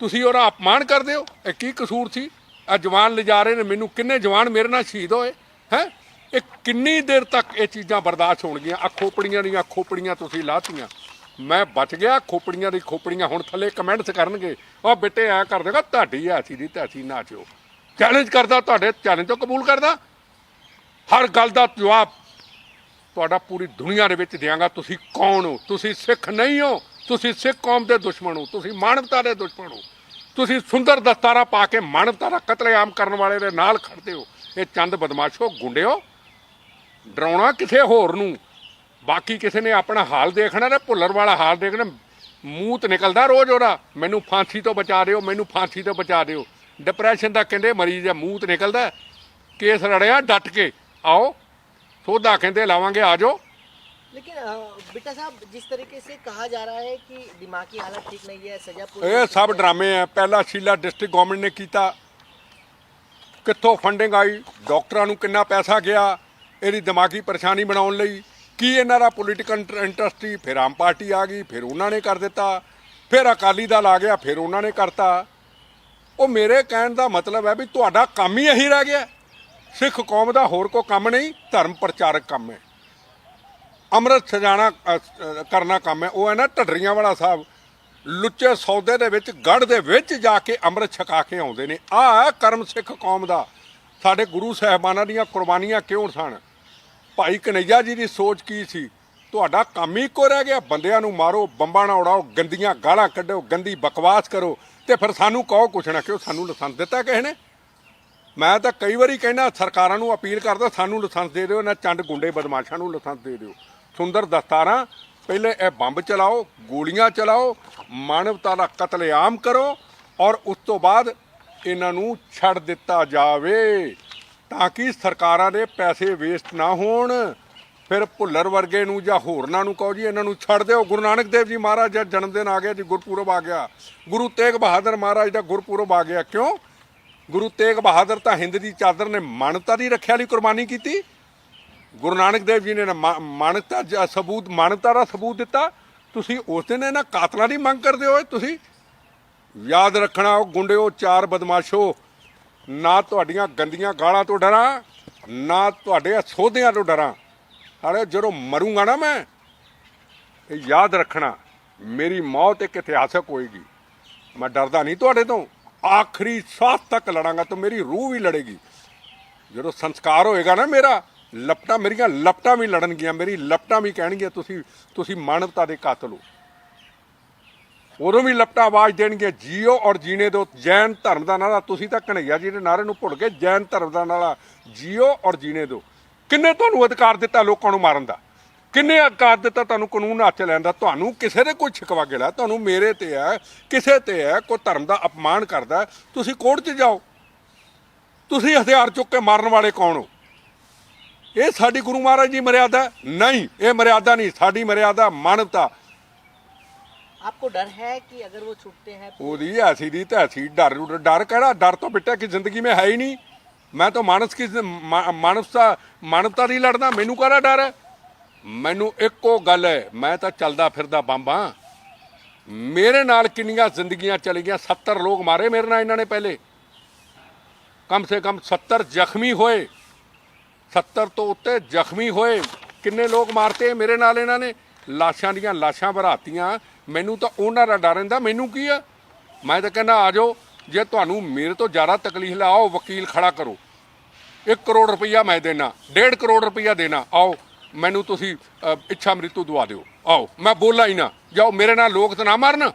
ਤੁਸੀਂ ਉਹਦਾ ਅਪਮਾਨ ਕਰਦੇ ਹੋ। ਇਹ ਕੀ ਕਸੂਰ ਸੀ? ਆ ਜਵਾਨ ਲਿਜਾ ਰਹੇ ਨੇ, ਮੈਨੂੰ ਕਿੰਨੇ ਜਵਾਨ ਮੇਰੇ ਨਾਲ ਸ਼ਹੀਦ ਹੋਏ, ਹੈ? ਇਹ ਕਿੰਨੀ ਦੇਰ ਤੱਕ ਇਹ ਚੀਜ਼ਾਂ ਬਰਦਾਸ਼ਤ ਹੋਣਗੀਆਂ? ਆ ਖੋਪੜੀਆਂ ਦੀਆਂ ਖੋਪੜੀਆਂ ਤੁਸੀਂ ਲਾਤੀਆਂ। ਮੈਂ ਬਚ ਗਿਆ, ਖੋਪੜੀਆਂ ਦੀ ਖੋਪੜੀਆਂ ਹੁਣ ਥੱਲੇ ਕਮੈਂਟਸ ਕਰਨਗੇ। ਉਹ ਬੇਟੇ ਐ ਕਰ ਦੇਗਾ ਤੁਹਾਡੀ ਐਸੀ ਦੀ ਤੈਸੀ ਨਾਚੋ। ਚੈਲੰਜ ਕਰਦਾ, ਤੁਹਾਡੇ ਚੈਲੰਜ ਤੋਂ ਕਬੂਲ ਕਰਦਾ। ਹਰ ਗੱਲ ਦਾ ਜਵਾਬ ਤੁਹਾਡਾ ਪੂਰੀ ਦੁਨੀਆ ਦੇ ਵਿੱਚ ਦਿਆਂਗਾ। ਤੁਸੀਂ ਕੌਣ ਹੋ? ਤੁਸੀਂ ਸਿੱਖ ਨਹੀਂ ਹੋ। ਤੁਸੀਂ ਸਿੱਖ ਕੌਮ ਦੇ ਦੁਸ਼ਮਣ ਹੋ। ਤੁਸੀਂ ਮਾਨਵਤਾ ਦੇ ਦੁਸ਼ਮਣ ਹੋ। ਤੁਸੀਂ ਸੁੰਦਰ ਦਸਤਾਰਾ ਪਾ ਕੇ ਮਾਨਵਤਾ ਦਾ ਕਤਲੇਆਮ ਕਰਨ ਵਾਲੇ ਦੇ ਨਾਲ ਖੜਦੇ ਹੋ। ਇਹ ਚੰਦ ਬਦਮਾਸ਼ੋ, ਗੁੰਡਿਓ। ਡਰਾਉਣਾ ਕਿਸੇ ਹੋਰ ਨੂੰ ਬਾਕੀ ਕਿਸੇ ਨੇ ਆਪਣਾ ਹਾਲ ਦੇਖਣਾ ਤੇ ਭੁੱਲਰ ਵਾਲਾ ਹਾਲ ਦੇਖਣਾ ਮੂੰਹ ਤੇ ਨਿਕਲਦਾ ਰੋਜ਼ ਉਹਦਾ ਮੈਨੂੰ ਫਾਂਸੀ ਤੋਂ ਬਚਾ ਦਿਓ ਮੈਨੂੰ ਫਾਂਸੀ ਤੋਂ ਬਚਾ ਦਿਓ ਡਿਪਰੈਸ਼ਨ ਦਾ ਕਹਿੰਦੇ ਮਰੀਜ਼ ਆ ਮੂੰਹ ਤੇ ਨਿਕਲਦਾ ਕੇਸ ਰੜਿਆ ਡਟ ਕੇ ਆਓ ਸੋਧਾ ਕਹਿੰਦੇ ਲਾਵਾਂਗੇ ਆ ਜਾਓ लेकिन अ, बिट्टा साहब जिस तरीके से कहा जा रहा है कि दिमागी हालत ठीक नहीं है सजा पूरी ਇਹ ਸਭ ਡਰਾਮੇ ਆ ਪਹਿਲਾ ਸ਼ੀਲਾ ਡਿਸਟ੍ਰਿਕਟ ਗਵਰਨਮੈਂਟ ਨੇ ਕੀਤਾ ਕਿੱਥੋਂ ਫੰਡਿੰਗ ਆਈ ਡਾਕਟਰਾਂ ਨੂੰ ਕਿੰਨਾ ਪੈਸਾ ਗਿਆ ਇਹਦੀ ਦਿਮਾਗੀ ਪਰੇਸ਼ਾਨੀ ਬਣਾਉਣ ਲਈ ਕੀ ਇਹਨਾਂ ਦਾ ਪੋਲੀਟੀਕਲ ਇੰਟਰਸਟ ਸੀ? ਫਿਰ ਆਮ ਪਾਰਟੀ ਆ ਗਈ, ਫਿਰ ਉਹਨਾਂ ਨੇ ਕਰ ਦਿੱਤਾ। ਫਿਰ ਅਕਾਲੀ ਦਲ ਆ ਗਿਆ, ਫਿਰ ਉਹਨਾਂ ਨੇ ਕਰਤਾ। ਉਹ ਮੇਰੇ ਕਹਿਣ ਦਾ ਮਤਲਬ ਹੈ ਵੀ ਤੁਹਾਡਾ ਕੰਮ ਹੀ ਇਹੀ ਰਹਿ ਗਿਆ। ਸਿੱਖ ਕੌਮ ਦਾ ਹੋਰ ਕੋਈ ਕੰਮ ਨਹੀਂ, ਧਰਮ ਪ੍ਰਚਾਰਕ ਕੰਮ ਹੈ। ਅੰਮ੍ਰਿਤ ਸਜਾਣਾ ਕਰਨਾ ਕੰਮ ਹੈ। ਉਹ ਹੈ ਨਾ ਢੱਡਰੀਆਂ ਵਾਲਾ ਸਾਹਿਬ। ਲੁੱਚੇ ਸੌਦੇ ਦੇ ਵਿੱਚ ਗੜ ਦੇ ਵਿੱਚ ਜਾ ਕੇ ਅੰਮ੍ਰਿਤ ਛਕਾ ਕੇ ਆਉਂਦੇ ਨੇ। ਆਹ ਕਰਮ ਸਿੱਖ ਕੌਮ ਦਾ। ਸਾਡੇ ਗੁਰੂ ਸਾਹਿਬਾਨਾਂ ਦੀਆਂ ਕੁਰਬਾਨੀਆਂ ਕਿਉਂ ਸਨ? ਭਾਈ ਕਨਈਆ ਜੀ ਦੀ ਸੋਚ ਕੀ ਸੀ? ਤੁਹਾਡਾ ਕੰਮ ਹੀ ਇੱਕੋ ਰਹਿ ਗਿਆ। ਬੰਦਿਆਂ ਨੂੰ ਮਾਰੋ, ਬੰਬਾਂ ਨਾ ਉਡਾਓ, ਗੰਦੀਆਂ ਗਾਲਾਂ ਕੱਢੋ, ਗੰਦੀ ਬਕਵਾਸ ਕਰੋ ਤੇ ਫਿਰ ਸਾਨੂੰ ਕਹੋ ਕੁਛ ਨਾ ਕਿਉਂ ਸਾਨੂੰ ਲਾਇਸੈਂਸ ਦਿੱਤਾ ਕਿਸੇ ਨੇ? ਮੈਂ ਤਾਂ ਕਈ ਵਾਰੀ ਕਹਿੰਦਾ, ਸਰਕਾਰਾਂ ਨੂੰ ਅਪੀਲ ਕਰਦਾ, ਸਾਨੂੰ ਲਾਇਸੈਂਸ ਦੇ ਦਿਓ, ਨਾ ਚੰਡ ਗੁੰਡੇ ਬਦਮਾਸ਼ਾਂ ਨੂੰ ਲਾਇਸੈਂਸ ਦੇ ਦਿਓ। ਸੁੰਦਰ ਦਸਤਾਰਾਂ, ਪਹਿਲੇ ਇਹ ਬੰਬ ਚਲਾਓ, ਗੋਲੀਆਂ ਚਲਾਓ, ਮਾਨਵਤਾ ਦਾ ਕਤਲੇਆਮ ਕਰੋ ਔਰ ਉਸ ਤੋਂ ਬਾਅਦ ਇਹਨਾਂ ਨੂੰ ਛੱਡ ਦਿੱਤਾ ਜਾਵੇ। ਤਾਂ ਕਿ ਸਰਕਾਰਾਂ ਦੇ ਪੈਸੇ ਵੇਸਟ ਨਾ ਹੋਣ। ਫਿਰ ਭੁੱਲਰ ਵਰਗੇ ਨੂੰ ਜਾਂ ਹੋਰਨਾਂ ਨੂੰ ਕਹੋ ਜੀ, ਇਹਨਾਂ ਨੂੰ ਛੱਡ ਦਿਓ। ਗੁਰੂ ਨਾਨਕ ਦੇਵ ਜੀ ਮਹਾਰਾਜ ਦਾ ਜਨਮ ਦਿਨ ਆ ਗਿਆ ਜੀ, ਗੁਰਪੁਰਬ ਆ ਗਿਆ। ਗੁਰੂ ਤੇਗ ਬਹਾਦਰ ਮਹਾਰਾਜ ਦਾ ਗੁਰਪੁਰਬ ਆ ਗਿਆ। ਕਿਉਂ? ਗੁਰੂ ਤੇਗ ਬਹਾਦਰ ਤਾਂ ਹਿੰਦ ਦੀ ਚਾਦਰ ਨੇ ਮਾਨਵਤਾ ਦੀ ਰੱਖਿਆ ਲਈ ਕੁਰਬਾਨੀ ਕੀਤੀ। ਗੁਰੂ ਨਾਨਕ ਦੇਵ ਜੀ ਨੇ ਮਾ- ਮਾਨਵਤਾ ਜ- ਸਬੂਤ ਮਾਨਵਤਾ ਦਾ ਸਬੂਤ ਦਿੱਤਾ। ਤੁਸੀਂ ਉਸ ਦਿਨ ਇਹਨਾਂ ਕਾਤਲਾਂ ਦੀ ਮੰਗ ਕਰਦੇ ਹੋ ਤੁਸੀਂ। ਯਾਦ ਰੱਖਣਾ ਉਹ ਗੁੰਡਿਓ, ਚਾਰ ਬਦਮਾਸ਼ੋ। ਨਾ ਤੁਹਾਡੀਆਂ ਗੰਦੀਆਂ ਗਾਲਾਂ ਤੋਂ ਡਰਾਂ, ਨਾ ਤੁਹਾਡੇ ਸੋਧਿਆਂ ਤੋਂ ਡਰਾਂ। ਅਰੇ ਜਦੋਂ ਮਰੂੰਗਾ ਨਾ ਮੈਂ, ਇਹ ਯਾਦ ਰੱਖਣਾ, ਮੇਰੀ ਮੌਤ ਇੱਕ ਇਤਿਹਾਸਕ ਹੋਏਗੀ। ਮੈਂ ਡਰਦਾ ਨਹੀਂ ਤੁਹਾਡੇ ਤੋਂ। ਆਖਰੀ ਸਾਹ ਤੱਕ ਲੜਾਂਗਾ ਤਾਂ ਮੇਰੀ ਰੂਹ ਵੀ ਲੜੇਗੀ। ਜਦੋਂ ਸੰਸਕਾਰ ਹੋਏਗਾ ਨਾ ਮੇਰਾ, ਲਪਟਾਂ ਮੇਰੀਆਂ ਲਪਟਾਂ ਵੀ ਲੜਨਗੀਆਂ, ਮੇਰੀ ਲਪਟਾਂ ਵੀ ਕਹਿਣਗੀਆਂ, ਤੁਸੀਂ ਤੁਸੀਂ ਮਾਨਵਤਾ ਦੇ ਕਾਤਲ ਹੋ। ਉਦੋਂ ਵੀ ਲਪਟਾਂ ਆਵਾਜ਼ ਦੇਣਗੇ, ਜੀਓ ਔਰ ਜੀਣੇ ਦੋ, ਜੈਨ ਧਰਮ ਦਾ ਨਾਰਾ ਤੁਸੀਂ ਤਾਂ ਕਨਈਆ ਜੀ ਦੇ ਨਾਰੇ ਨੂੰ ਭੁੱਲ ਗਏ, ਜੈਨ ਧਰਮ ਦਾ ਨਾਰਾ ਜੀਓ ਔਰ ਜੀਣੇ ਦੋ। ਕਿੰਨੇ ਤੁਹਾਨੂੰ ਅਧਿਕਾਰ ਦਿੱਤਾ ਲੋਕਾਂ ਨੂੰ ਮਾਰਨ ਦਾ? ਕਿੰਨੇ ਅਧਿਕਾਰ ਦਿੱਤਾ ਤੁਹਾਨੂੰ ਕਾਨੂੰਨ ਹੱਥ ਲੈਣ ਦਾ? ਤੁਹਾਨੂੰ ਕਿਸੇ ਦੇ ਕੋਈ ਛਿਕਵਾ ਗਿਲਾ? ਤੁਹਾਨੂੰ ਮੇਰੇ ਤੇ ਹੈ, ਕਿਸੇ ਤੇ ਹੈ, ਕੋਈ ਧਰਮ ਦਾ ਅਪਮਾਨ ਕਰਦਾ ਤੁਸੀਂ ਕੋਰਟ 'ਚ ਜਾਓ। ਤੁਸੀਂ ਹਥਿਆਰ ਚੁੱਕ ਕੇ ਮਾਰਨ ਵਾਲੇ ਕੌਣ ਹੋ? ਇਹ ਸਾਡੀ ਗੁਰੂ ਮਹਾਰਾਜ ਦੀ ਮਰਿਆਦਾ ਨਹੀਂ, ਇਹ ਮਰਿਆਦਾ ਨਹੀਂ, ਸਾਡੀ ਮਰਿਆਦਾ ਮਾਨਵਤਾ। आपको डर है कि अगर वो छूटते हैं तो ਉਹਦੀ ਐਸੀ ਦੀ ਤੈਸੀ ਡਰ ਡਰ ਕਿਹੜਾ ਡਰ ਤੋਂ ਬਿਟਾ ਕਿ ਜ਼ਿੰਦਗੀ में ਹੈ ਹੀ ਨਹੀਂ ਮੈਂ ਤਾਂ ਮਾਨਸ ਕੀ ਮਾ- ਮਾਨਵਤਾ ਮਾਨਵਤਾ ਦੀ ਲੜਦਾ ਮੈਨੂੰ ਕਾਹਦਾ ਡਰ ਹੈ ਮੈਨੂੰ ਇੱਕੋ ਗੱਲ ਹੈ ਮੈਂ ਤਾਂ ਚੱਲਦਾ ਫਿਰਦਾ ਬੰਬਾਂ ਮੇਰੇ ਨਾਲ ਕਿੰਨੀਆਂ ਜ਼ਿੰਦਗੀਆਂ ਚਲੀ ਗਈਆਂ 70 ਲੋਕ ਮਾਰੇ ਮੇਰੇ ਨਾਲ ਇਹਨਾਂ ਨੇ ਪਹਿਲੇ ਕਮ ਸੇ ਕਮ 70 ਜ਼ਖਮੀ ਹੋਏ 70 ਤੋਂ ਉੱਤੇ ਜ਼ਖਮੀ ਹੋਏ ਕਿੰਨੇ ਲੋਕ ਮਾਰਤੇ ਮੇਰੇ ਨਾਲ ਇਹਨਾਂ ਨੇ ਲਾਸ਼ਾਂ ਦੀਆਂ ਲਾਸ਼ਾਂ ਭਰਾਤੀਆਂ ਮੈਨੂੰ ਤਾਂ ਉਹਨਾਂ ਦਾ ਡਰ ਰਹਿੰਦਾ, ਮੈਨੂੰ ਕੀ ਆ? ਮੈਂ ਤਾਂ ਕਹਿੰਦਾ, ਆ ਜਾਓ, ਜੇ ਤੁਹਾਨੂੰ ਮੇਰੇ ਤੋਂ ਜ਼ਿਆਦਾ ਤਕਲੀਫ ਲਾ, ਆਓ ਵਕੀਲ ਖੜਾ ਕਰੋ। 1 ਕਰੋੜ ਰੁਪਈਆ ਮੈਂ ਦੇਣਾ 1.5 ਕਰੋੜ ਰੁਪਈਆ ਦੇਣਾ, ਆਓ, ਮੈਨੂੰ ਤੁਸੀਂ ਇੱਛਾ ਮ੍ਰਿਤੂ ਦਵਾ ਦਿਓ। ਆਓ, ਮੈਂ ਬੋਲਾ ਹੀ ਨਾ, ਜਾਓ, ਮੇਰੇ ਨਾਲ ਲੋਕ ਤਾਂ ਨਾ ਮਰਨ।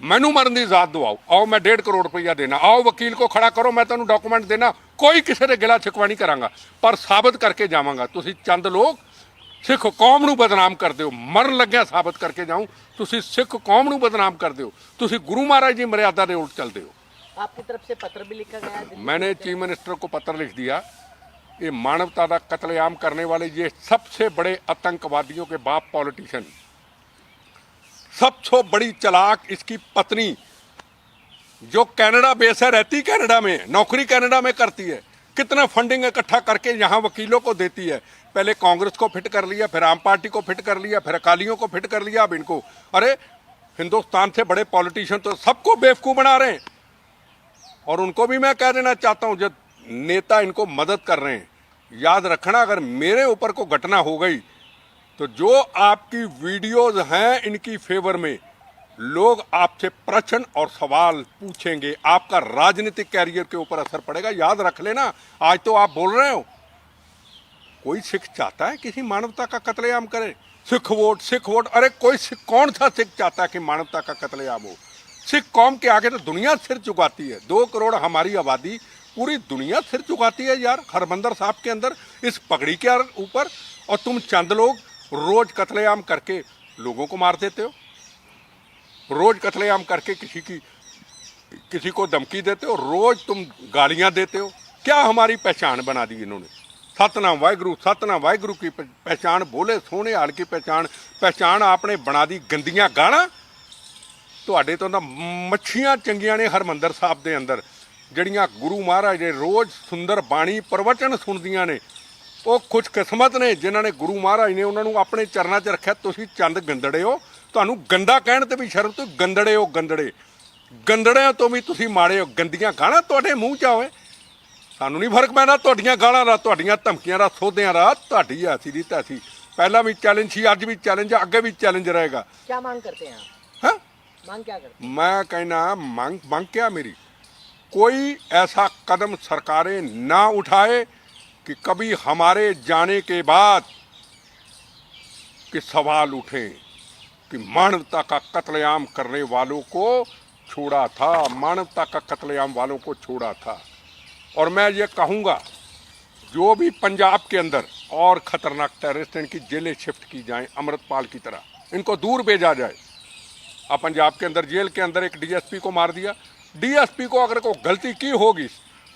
ਮੈਨੂੰ ਮਰਨ ਦੀ ਜ਼ਾਤ ਦਵਾਓ, ਆਓ, ਮੈਂ 1.5 ਕਰੋੜ ਰੁਪਈਆ ਦੇਣਾ, ਆਓ, ਵਕੀਲ ਕੋ ਖੜਾ ਕਰੋ, ਮੈਂ ਤੁਹਾਨੂੰ ਡਾਕੂਮੈਂਟ ਦੇਣਾ, ਕੋਈ ਕਿਸੇ ਦੇ ਗਿਲਾ ਛਕਵਾ ਨਹੀਂ ਕਰਾਂਗਾ, ਪਰ ਸਾਬਤ ਕਰਕੇ ਜਾਵਾਂਗਾ। ਤੁਸੀਂ ਚੰਦ ਲੋਕ ਸਿੱਖ ਕੌਮ ਨੂੰ ਬਦਨਾਮ ਕਰਦੇ ਹੋ ਮਰਨ ਲੱਗਿਆ ਸਾਬਤ ਕਰਕੇ ਜਾਊਂ ਤੁਸੀਂ ਸਿੱਖ ਕੌਮ ਨੂੰ ਬਦਨਾਮ ਕਰਦੇ ਹੋ ਤੁਸੀਂ ਗੁਰੂ ਮਹਾਰਾਜ ਦੀ ਮਰਿਆਦਾ ਦੇ ਉਲਟ ਚੱਲਦੇ ਹੋ आपकी तरफ से पत्र भी लिखा गया है दिल्ली मैंने चीफ मिनिस्टर को पत्र लिख दिया ये मानवता का कत्लेआम करने वाले ये सबसे बड़े आतंकवादियों के बाप पॉलिटिशियन सबसे बड़ी चलाक इसकी पत्नी जो कनाडा बेस है रहती कनाडा में नौकरी कनाडा में करती है कितना फंडिंग इकट्ठा करके यहाँ वकीलों को देती है पहले कांग्रेस को फिट कर लिया, फिर आम पार्टी को फिट कर लिया, फिर अकालियों को फिट कर लिया, अब इनको। अरे, हिंदुस्तान से बड़े पॉलिटिशियन तो सबको बेवकूफ़ बना रहे हैं। और उनको भी मैं कह देना चाहता हूँ, जब नेता इनको मदद कर रहे हैं, याद रखना, अगर मेरे ऊपर को घटना हो गई तो जो आपकी वीडियोज़ हैं इनकी फेवर में, लोग आपसे प्रश्न और सवाल पूछेंगे, आपका राजनीतिक कैरियर के ऊपर असर पड़ेगा। याद रख लेना, आज तो आप बोल रहे हो कोई सिख चाहता है किसी मानवता का कत्लेआम करे? Sikh vote Sikh vote. अरे कोई सिख, कौन सा सिख चाहता है कि मानवता का कत्लेआम हो? सिख कौम के आगे तो दुनिया सिर चुकाती है। दो करोड़ हमारी आबादी पूरी दुनिया सिर चुकाती है यार, हरमंदर साहब के अंदर, इस पगड़ी के ऊपर। और तुम चंद लोग रोज कत्लेआम करके लोगों को मार देते हो? रोज कत्लेआम करके किसी की, किसी को धमकी देते हो? रोज तुम गालियाँ देते हो? क्या हमारी पहचान बना दी इन्होंने? ਸਤਨਾਮ ਵਾਹਿਗੁਰੂ ਸਤਨਾਮ ਵਾਹਿਗੁਰੂ ਕੀ ਪਛਾਣ ਬੋਲੇ ਸੋਹਣੇ ਹਾਲ ਕੀ ਪਛਾਣ ਪਛਾਣ ਆਪਣੇ ਬਣਾ ਦੀ ਗੰਦੀਆਂ ਗਾਣਾ ਤੁਹਾਡੇ ਤੋਂ ਤਾਂ ਮੱਛੀਆਂ ਚੰਗੀਆਂ ਨੇ ਹਰਮੰਦਰ ਸਾਹਿਬ ਦੇ ਅੰਦਰ। ਜਿਹੜੀਆਂ ਗੁਰੂ ਮਹਾਰਾਜ ਦੇ ਰੋਜ਼ ਸੁੰਦਰ ਬਾਣੀ ਪ੍ਰਵਚਨ ਸੁਣਦੀਆਂ ਨੇ, ਉਹ ਕੁਝ ਕਿਸਮਤ ਨੇ, ਜਿਨ੍ਹਾਂ ਨੇ ਗੁਰੂ ਮਹਾਰਾਜ ਨੇ ਉਹਨਾਂ ਨੂੰ ਆਪਣੇ ਚਰਨਾਂ 'ਚ ਰੱਖਿਆ, ਤੁਸੀਂ ਚੰਦ ਗੰਦੜੇ ਹੋ। ਤੁਹਾਨੂੰ ਗੰਦਾ ਕਹਿਣ ਤੇ ਵੀ ਸ਼ਰਮ ਤੋਂ ਗੰਦੜੇ ਹੋ ਗੰਦੜੇ। ਗੰਦੜਿਆਂ ਤੋਂ ਵੀ ਤੁਸੀਂ ਮਾੜੇ ਹੋ, ਗੰਦੀਆਂ ਗਾਣਾ ਤੁਹਾਡੇ ਮੂੰਹ 'ਚ ਆਵੇ ਸਾਨੂੰ ਨਹੀਂ ਫਰਕ ਪੈਂਦਾ ਤੁਹਾਡੀਆਂ ਗਾਲਾਂ ਦਾ ਤੁਹਾਡੀਆਂ ਧਮਕੀਆਂ ਦਾ ਸੋਧਿਆਂ ਦਾ ਤੁਹਾਡੀ ਐਸੀ ਦੀ ਤੈਸੀ ਪਹਿਲਾਂ ਵੀ ਚੈਲੰਜ ਸੀ ਅੱਜ ਵੀ ਚੈਲੰਜ ਅੱਗੇ ਵੀ ਚੈਲੰਜ ਰਹੇਗਾ क्या मांग करते हैं आप ਹਾਂ मांग क्या करते मैं कहना मांग मांग क्या मेरी कोई ऐसा कदम सरकारें ना उठाए कि कभी हमारे जाने के बाद कि सवाल उठे कि मानवता का कत्लेआम करने वालों को छोड़ा था मानवता का कत्लेआम वालों को छोड़ा था और मैं ये कहूँगा, जो भी पंजाब के अंदर और खतरनाक टेररिस्ट इनकी जेलें शिफ्ट की जाएँ अमृतपाल की तरह, इनको दूर भेजा जाए। अब पंजाब के अंदर, जेल के अंदर एक डीएसपी को मार दिया। डीएसपी को अगर कोई गलती की होगी,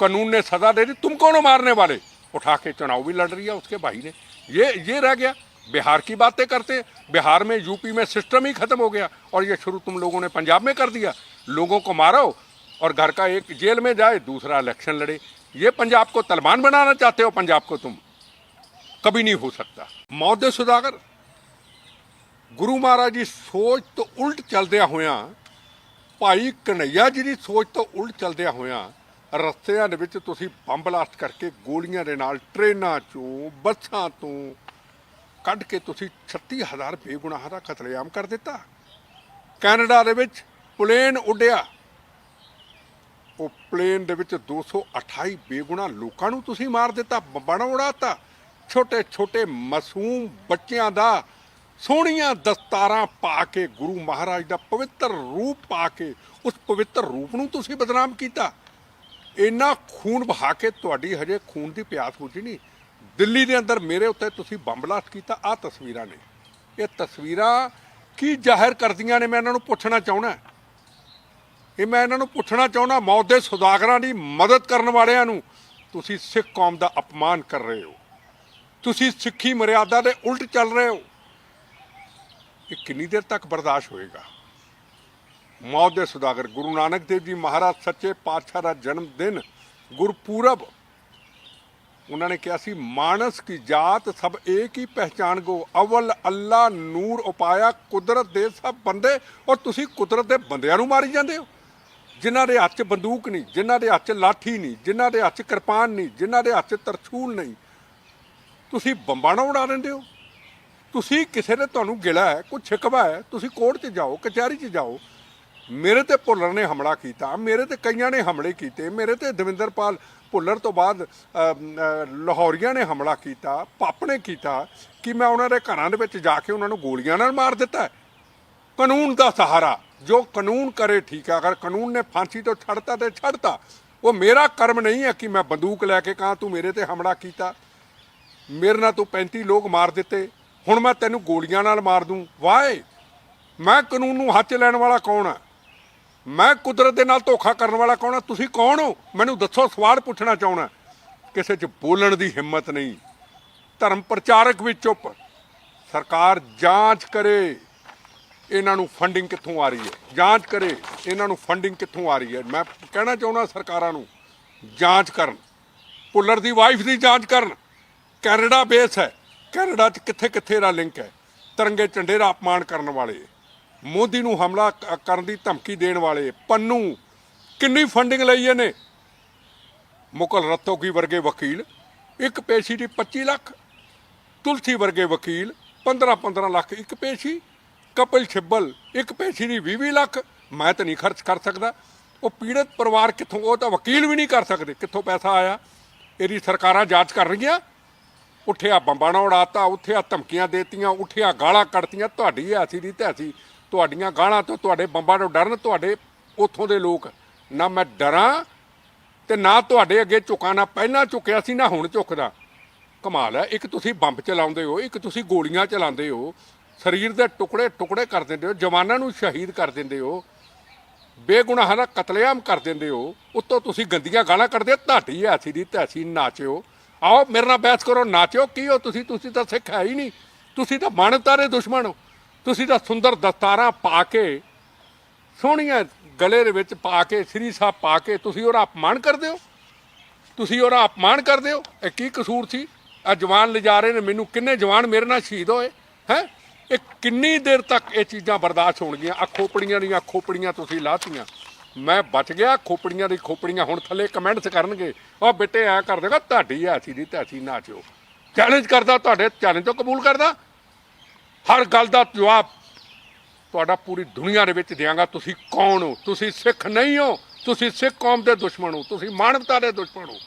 कानून ने सजा दे दी, तुम कौन मारने वाले? उठा के चुनाव भी लड़ रही है उसके भाई ने। ये ये रह गया। बिहार की बातें करते बिहार में, यूपी में सिस्टम ही खत्म हो गया। और ये शुरू तुम लोगों ने पंजाब में कर दिया। लोगों को मारो और घर का एक जेल में जाए दूसरा इलेक्शन लड़े ये पंजाब को तलवान बनाना चाहते हो पंजाब को तुम कभी नहीं हो सकता ਮੌਤ ਸੁਦਾਗਰ ਗੁਰੂ ਮਹਾਰਾਜ ਦੀ ਸੋਚ ਤੋਂ ਉਲਟ ਚੱਲਦਿਆਂ ਹੋਇਆਂ ਭਾਈ ਕਨਈਆ ਜੀ ਦੀ ਸੋਚ ਤੋਂ ਉਲਟ ਚੱਲਦਿਆਂ ਹੋਇਆਂ ਰਸਤਿਆਂ ਦੇ ਵਿੱਚ ਤੁਸੀਂ ਬੰਬ ਬਲਾਸਟ ਕਰਕੇ ਗੋਲੀਆਂ ਦੇ ਨਾਲ ਟ੍ਰੇਨਾਂ ਚੋਂ ਬੱਸਾਂ ਤੋਂ ਕੱਢ ਕੇ ਤੁਸੀਂ 36000 ਬੇਗੁਨਾਹਾਂ ਦਾ ਕਤਲੇਆਮ ਕਰ ਦਿੱਤਾ ਕੈਨੇਡਾ ਦੇ ਵਿੱਚ ਪਲੇਨ ਉੱਡਿਆ ਉਹ ਪਲੇਨ ਦੇ ਵਿੱਚ 228 ਬੇਗੁਨਾਹ ਲੋਕਾਂ ਨੂੰ ਤੁਸੀਂ ਮਾਰ ਦਿੱਤਾ ਬੰਬਾਂ ਨਾਲ ਉਡਾਤਾ। ਛੋਟੇ ਛੋਟੇ ਮਾਸੂਮ ਬੱਚਿਆਂ ਦਾ ਸੋਹਣੀਆਂ ਦਸਤਾਰਾਂ ਪਾ ਕੇ ਗੁਰੂ ਮਹਾਰਾਜ ਦਾ ਪਵਿੱਤਰ ਰੂਪ ਪਾ ਕੇ ਉਸ ਪਵਿੱਤਰ ਰੂਪ ਨੂੰ ਤੁਸੀਂ ਬਦਨਾਮ ਕੀਤਾ। ਇੰਨਾ ਖੂਨ ਵਹਾ ਕੇ ਤੁਹਾਡੀ ਹਜੇ ਖੂਨ ਦੀ ਪਿਆਸ ਬੁਝੀ ਨਹੀਂ। ਦਿੱਲੀ ਦੇ ਅੰਦਰ ਮੇਰੇ ਉੱਤੇ ਤੁਸੀਂ ਬੰਬ ਬਲਾਸਟ ਕੀਤਾ ਆ ਤਸਵੀਰਾਂ ਨੇ। ਇਹ ਤਸਵੀਰਾਂ ਕੀ ਜ਼ਾਹਿਰ ਕਰਦੀਆਂ ਨੇ, ਮੈਂ ਇਹਨਾਂ ਨੂੰ ਪੁੱਛਣਾ ਚਾਹੁੰਦਾ। ਇਹ ਮੈਂ ਇਹਨਾਂ ਨੂੰ ਪੁੱਛਣਾ ਚਾਹੁੰਦਾ, ਮੌਤ ਦੇ ਸੁਦਾਗਰਾਂ ਦੀ ਮਦਦ ਕਰਨ ਵਾਲਿਆਂ ਨੂੰ ਤੁਸੀਂ ਸਿੱਖ ਕੌਮ ਦਾ ਅਪਮਾਨ ਕਰ ਰਹੇ ਹੋ। ਤੁਸੀਂ ਸਿੱਖੀ ਮਰਿਆਦਾ ਦੇ ਉਲਟ ਚੱਲ ਰਹੇ ਹੋ। ਇਹ ਕਿੰਨੀ ਦੇਰ ਤੱਕ ਬਰਦਾਸ਼ਤ ਹੋਏਗਾ? ਮੌਤ ਦੇ ਸੁਦਾਗਰ ਗੁਰੂ ਨਾਨਕ ਦੇਵ ਜੀ ਮਹਾਰਾਜ ਸੱਚੇ ਪਾਤਸ਼ਾਹ ਦਾ ਜਨਮ ਦਿਨ ਗੁਰਪੂਰਬ। ਉਹਨਾਂ ਨੇ ਕਿਹਾ ਸੀ, ਮਾਨਸ ਕੀ ਜਾਤ ਸਭ ਏਕ ਹੀ ਪਹਿਚਾਨ ਗੋ ਅਵਲ ਅੱਲਾ ਨੂਰ ਉਪਾਇਆ। ਕੁਦਰਤ ਦੇ ਸਭ ਬੰਦੇ ਔਰ ਤੁਸੀਂ ਕੁਦਰਤ ਦੇ ਬੰਦਿਆਂ ਨੂੰ ਮਾਰੀ ਜਾਂਦੇ ਹੋ। ਜਿਨ੍ਹਾਂ ਦੇ ਹੱਥ 'ਚ ਬੰਦੂਕ ਨਹੀਂ ਜਿਨ੍ਹਾਂ ਦੇ ਹੱਥ 'ਚ ਲਾਠੀ ਨਹੀਂ ਜਿਨ੍ਹਾਂ ਦੇ ਹੱਥ 'ਚ ਕਿਰਪਾਨ ਨਹੀਂ ਜਿਨ੍ਹਾਂ ਦੇ ਹੱਥ 'ਚ ਤਰਛੂਲ ਨਹੀਂ। ਤੁਸੀਂ ਬੰਬਾਂ ਨਾਲ ਉਡਾ ਦਿੰਦੇ ਹੋ? ਤੁਸੀਂ ਕਿਸੇ ਨੇ ਤੁਹਾਨੂੰ ਗਿਲਾ ਹੈ ਕੋਈ ਛਿਕਵਾ ਹੈ ਤੁਸੀਂ ਕੋਰਟ 'ਚ ਜਾਓ ਕਚਹਿਰੀ 'ਚ ਜਾਓ। ਮੇਰੇ ਤੇ ਭੁੱਲਰ ਨੇ ਹਮਲਾ ਕੀਤਾ ਮੇਰੇ ਤੇ ਕਈਆਂ ਨੇ ਹਮਲੇ ਕੀਤੇ ਮੇਰੇ ਤੇ ਦਵਿੰਦਰਪਾਲ ਭੁੱਲਰ ਤੋਂ ਬਾਅਦ ਅ, ਲਾਹੌਰੀਆਂ ਨੇ ਹਮਲਾ ਕੀਤਾ ਪਾਪ ਨੇ ਕੀਤਾ ਕਿ ਮੈਂ ਉਹਨਾਂ ਦੇ ਘਰਾਂ ਦੇ ਵਿੱਚ ਜਾ ਕੇ ਉਹਨਾਂ ਨੂੰ ਗੋਲੀਆਂ ਨਾਲ ਮਾਰ ਦਿੱਤਾ ਕਾਨੂੰਨ ਦਾ ਸਹਾਰਾ। ਜੋ ਕਾਨੂੰਨ ਕਰੇ ਠੀਕ ਹੈ ਅਗਰ ਕਾਨੂੰਨ ਨੇ ਫਾਂਸੀ ਤੋਂ ਛੱਡਤਾ ਤੇ ਛੱਡਤਾ, ਉਹ ਮੇਰਾ ਕਰਮ ਨਹੀਂ ਹੈ ਕਿ ਮੈਂ ਬੰਦੂਕ ਲੈ ਕੇ ਕਹਾਂ, ਤੂੰ ਮੇਰੇ ਤੇ ਹਮਲਾ ਕੀਤਾ। ਮੇਰੇ ਨਾਲ ਤੂੰ 35 ਲੋਕ ਮਾਰ ਦਿੱਤੇ, ਹੁਣ ਮੈਂ ਤੈਨੂੰ ਗੋਲੀਆਂ ਨਾਲ ਮਾਰ ਦੂੰ। ਵਾਏ! ਮੈਂ ਕਾਨੂੰਨ ਨੂੰ ਹੱਥ ਲੈਣ ਵਾਲਾ ਕੌਣ ਆ? ਮੈਂ ਕੁਦਰਤ ਦੇ ਨਾਲ ਧੋਖਾ ਕਰਨ ਵਾਲਾ ਕੌਣ ਆ? ਤੁਸੀਂ ਕੌਣ ਹੋ? ਮੈਨੂੰ ਦੱਸੋ, ਸਵਾਲ ਪੁੱਛਣਾ ਚਾਹਣਾ ਕਿਸੇ 'ਚ ਬੋਲਣ ਦੀ ਹਿੰਮਤ ਨਹੀਂ। ਧਰਮ ਪ੍ਰਚਾਰਕ ਵੀ ਚੁੱਪ। ਸਰਕਾਰ ਜਾਂਚ ਕਰੇ। ਇਹਨਾਂ ਨੂੰ ਫੰਡਿੰਗ ਕਿੱਥੋਂ ਆ ਰਹੀ ਹੈ? ਜਾਂਚ ਕਰੇ, ਇਹਨਾਂ ਨੂੰ ਫੰਡਿੰਗ ਕਿੱਥੋਂ ਆ ਰਹੀ ਹੈ? ਮੈਂ ਕਹਿਣਾ ਚਾਹੁੰਦਾ ਸਰਕਾਰਾਂ ਨੂੰ, ਜਾਂਚ ਕਰਨ। ਭੁੱਲਰ ਦੀ ਵਾਈਫ ਦੀ ਜਾਂਚ ਕਰਨ। ਕੈਨੇਡਾ ਬੇਸ ਹੈ। ਕੈਨੇਡਾ 'ਚ ਕਿੱਥੇ ਕਿੱਥੇ ਦਾ ਲਿੰਕ ਹੈ? ਤਿਰੰਗੇ ਝੰਡੇ ਦਾ ਅਪਮਾਨ ਕਰਨ ਵਾਲੇ, ਮੋਦੀ ਨੂੰ ਹਮਲਾ ਕਰਨ ਦੀ ਧਮਕੀ ਦੇਣ ਵਾਲੇ, ਪੰਨੂ, ਕਿੰਨੀ ਫੰਡਿੰਗ ਲਈ ਇਹਨੇ? ਮੁਕਲ ਰਤੋਗੀ ਵਰਗੇ ਵਕੀਲ, ਇੱਕ ਪੇਸ਼ੀ ਦੀ 25 ਲੱਖ। ਤੁਲਸੀ ਵਰਗੇ ਵਕੀਲ 15 15 ਲੱਖ ਇੱਕ ਪੇਸ਼ੀ। ਕਪਿਲ ਛਿੱਬਲ, ਇੱਕ ਪੇਸ਼ੀ ਦੀ 20 20 ਲੱਖ, ਮੈਂ ਤਾਂ ਨਹੀਂ ਖਰਚ ਕਰ ਸਕਦਾ। ਉਹ ਪੀੜਤ ਪਰਿਵਾਰ ਕਿੱਥੋਂ, ਉਹ ਤਾਂ ਵਕੀਲ ਵੀ ਨਹੀਂ ਕਰ ਸਕਦੇ, ਕਿੱਥੋਂ ਪੈਸਾ ਆਇਆ। ਇਹਦੀ ਸਰਕਾਰਾਂ ਜਾਂਚ ਕਰ ਰਹੀਆਂ। ਉੱਠਿਆ ਬੰਬਾਂ ਨਾਲ ਉਡਾਤਾ ਉੱਠਿਆ ਧਮਕੀਆਂ ਦੇਤੀਆਂ ਉੱਠਿਆ ਗਾਲਾਂ ਕੱਢਤੀਆਂ। ਤੁਹਾਡੀ ਐਸੀ ਦੀ ਤੈਸੀ ਤੁਹਾਡੀਆਂ ਗਾਲਾਂ ਤੋਂ ਤੁਹਾਡੇ ਬੰਬਾਂ ਤੋਂ ਡਰਨ ਤੁਹਾਡੇ ਉੱਥੋਂ ਦੇ ਲੋਕ। ਨਾ ਮੈਂ ਡਰਾਂ ਤੇ ਨਾ ਤੁਹਾਡੇ ਅੱਗੇ ਝੁਕਾਂ, ਨਾ ਪਹਿਲਾਂ ਝੁਕਿਆ ਸੀ, ਨਾ ਹੁਣ ਝੁਕਦਾ। ਕਮਾਲ ਹੈ, ਇੱਕ ਤੁਸੀਂ ਬੰਬ ਚਲਾਉਂਦੇ ਹੋ, ਇੱਕ ਤੁਸੀਂ ਗੋਲੀਆਂ ਚਲਾਉਂਦੇ ਹੋ ਸਰੀਰ ਦੇ ਟੁਕੜੇ ਟੁਕੜੇ ਕਰ ਦਿੰਦੇ ਹੋ, ਜਵਾਨਾਂ ਨੂੰ ਸ਼ਹੀਦ ਕਰ ਦਿੰਦੇ ਹੋ, ਬੇਗੁਨਾਹਾਂ ਦਾ ਕਤਲੇਆਮ ਕਰ ਦਿੰਦੇ ਹੋ, ਉੱਤੋਂ ਤੁਸੀਂ ਗੰਦੀਆਂ ਗਾਲਾਂ ਕੱਢਦੇ ਹੋ, ਤੁਹਾਡੀ ਐਸੀ ਦੀ ਤੈਸੀ ਨਾਚਿਓ। ਆਓ, ਮੇਰੇ ਨਾਲ ਬਹਿਸ ਕਰੋ, ਨਾਚਿਓ, ਕੀ ਹੋ ਤੁਸੀਂ ਤੁਸੀਂ ਤਾਂ ਸਿੱਖ ਹੈ ਹੀ ਨਹੀਂ। ਤੁਸੀਂ ਤਾਂ ਮਾਨਵਤਾ ਦੇ ਦੁਸ਼ਮਣ ਹੋ। ਤੁਸੀਂ ਤਾਂ ਸੁੰਦਰ ਦਸਤਾਰਾਂ ਪਾ ਕੇ, ਸੋਹਣੀਆਂ ਗਲੇ ਦੇ ਵਿੱਚ ਪਾ ਕੇ, ਸ੍ਰੀ ਸਾਹਿਬ ਪਾ ਕੇ, ਤੁਸੀਂ ਉਹਦਾ ਅਪਮਾਨ ਕਰਦੇ ਹੋ? ਤੁਸੀਂ ਉਹਦਾ ਅਪਮਾਨ ਕਰਦੇ ਹੋ? ਇਹ ਕੀ ਕਸੂਰ ਸੀ? ਆ ਜਵਾਨ ਲਿਜਾ ਰਹੇ ਨੇ, ਮੈਨੂੰ ਕਿੰਨੇ ਜਵਾਨ ਮੇਰੇ ਨਾਲ ਸ਼ਹੀਦ ਹੋਏ, ਹੈ? ਇਹ ਕਿੰਨੀ ਦੇਰ ਤੱਕ ਇਹ ਚੀਜ਼ਾਂ ਬਰਦਾਸ਼ਤ ਹੋਣਗੀਆਂ? ਆ ਖੋਪੜੀਆਂ ਦੀਆਂ ਖੋਪੜੀਆਂ ਤੁਸੀਂ ਲਾਤੀਆਂ। ਮੈਂ ਬਚ ਗਿਆ, ਖੋਪੜੀਆਂ ਦੀ ਖੋਪੜੀਆਂ ਹੁਣ ਥੱਲੇ ਕਮੈਂਟਸ ਕਰਨਗੇ। ਉਹ ਬੇਟੇ ਐ ਕਰ ਦੇਗਾ, ਤੁਹਾਡੀ ਐਸੀ ਦੀ, ਤੈਸੀ ਨਾਚੋ ਚੈਲੰਜ ਕਰਦਾ ਤੁਹਾਡੇ ਚੈਲੰਜ ਤੋਂ ਕਬੂਲ ਕਰਦਾ। ਹਰ ਗੱਲ ਦਾ ਜਵਾਬ ਤੁਹਾਡਾ ਪੂਰੀ ਦੁਨੀਆ ਦੇ ਵਿੱਚ ਦਿਆਂਗਾ। ਤੁਸੀਂ ਕੌਣ ਹੋ? ਤੁਸੀਂ ਸਿੱਖ ਨਹੀਂ ਹੋ। ਤੁਸੀਂ ਸਿੱਖ ਕੌਮ ਦੇ ਦੁਸ਼ਮਣ ਹੋ। ਤੁਸੀਂ ਮਾਨਵਤਾ ਦੇ ਦੁਸ਼ਮਣ ਹੋ।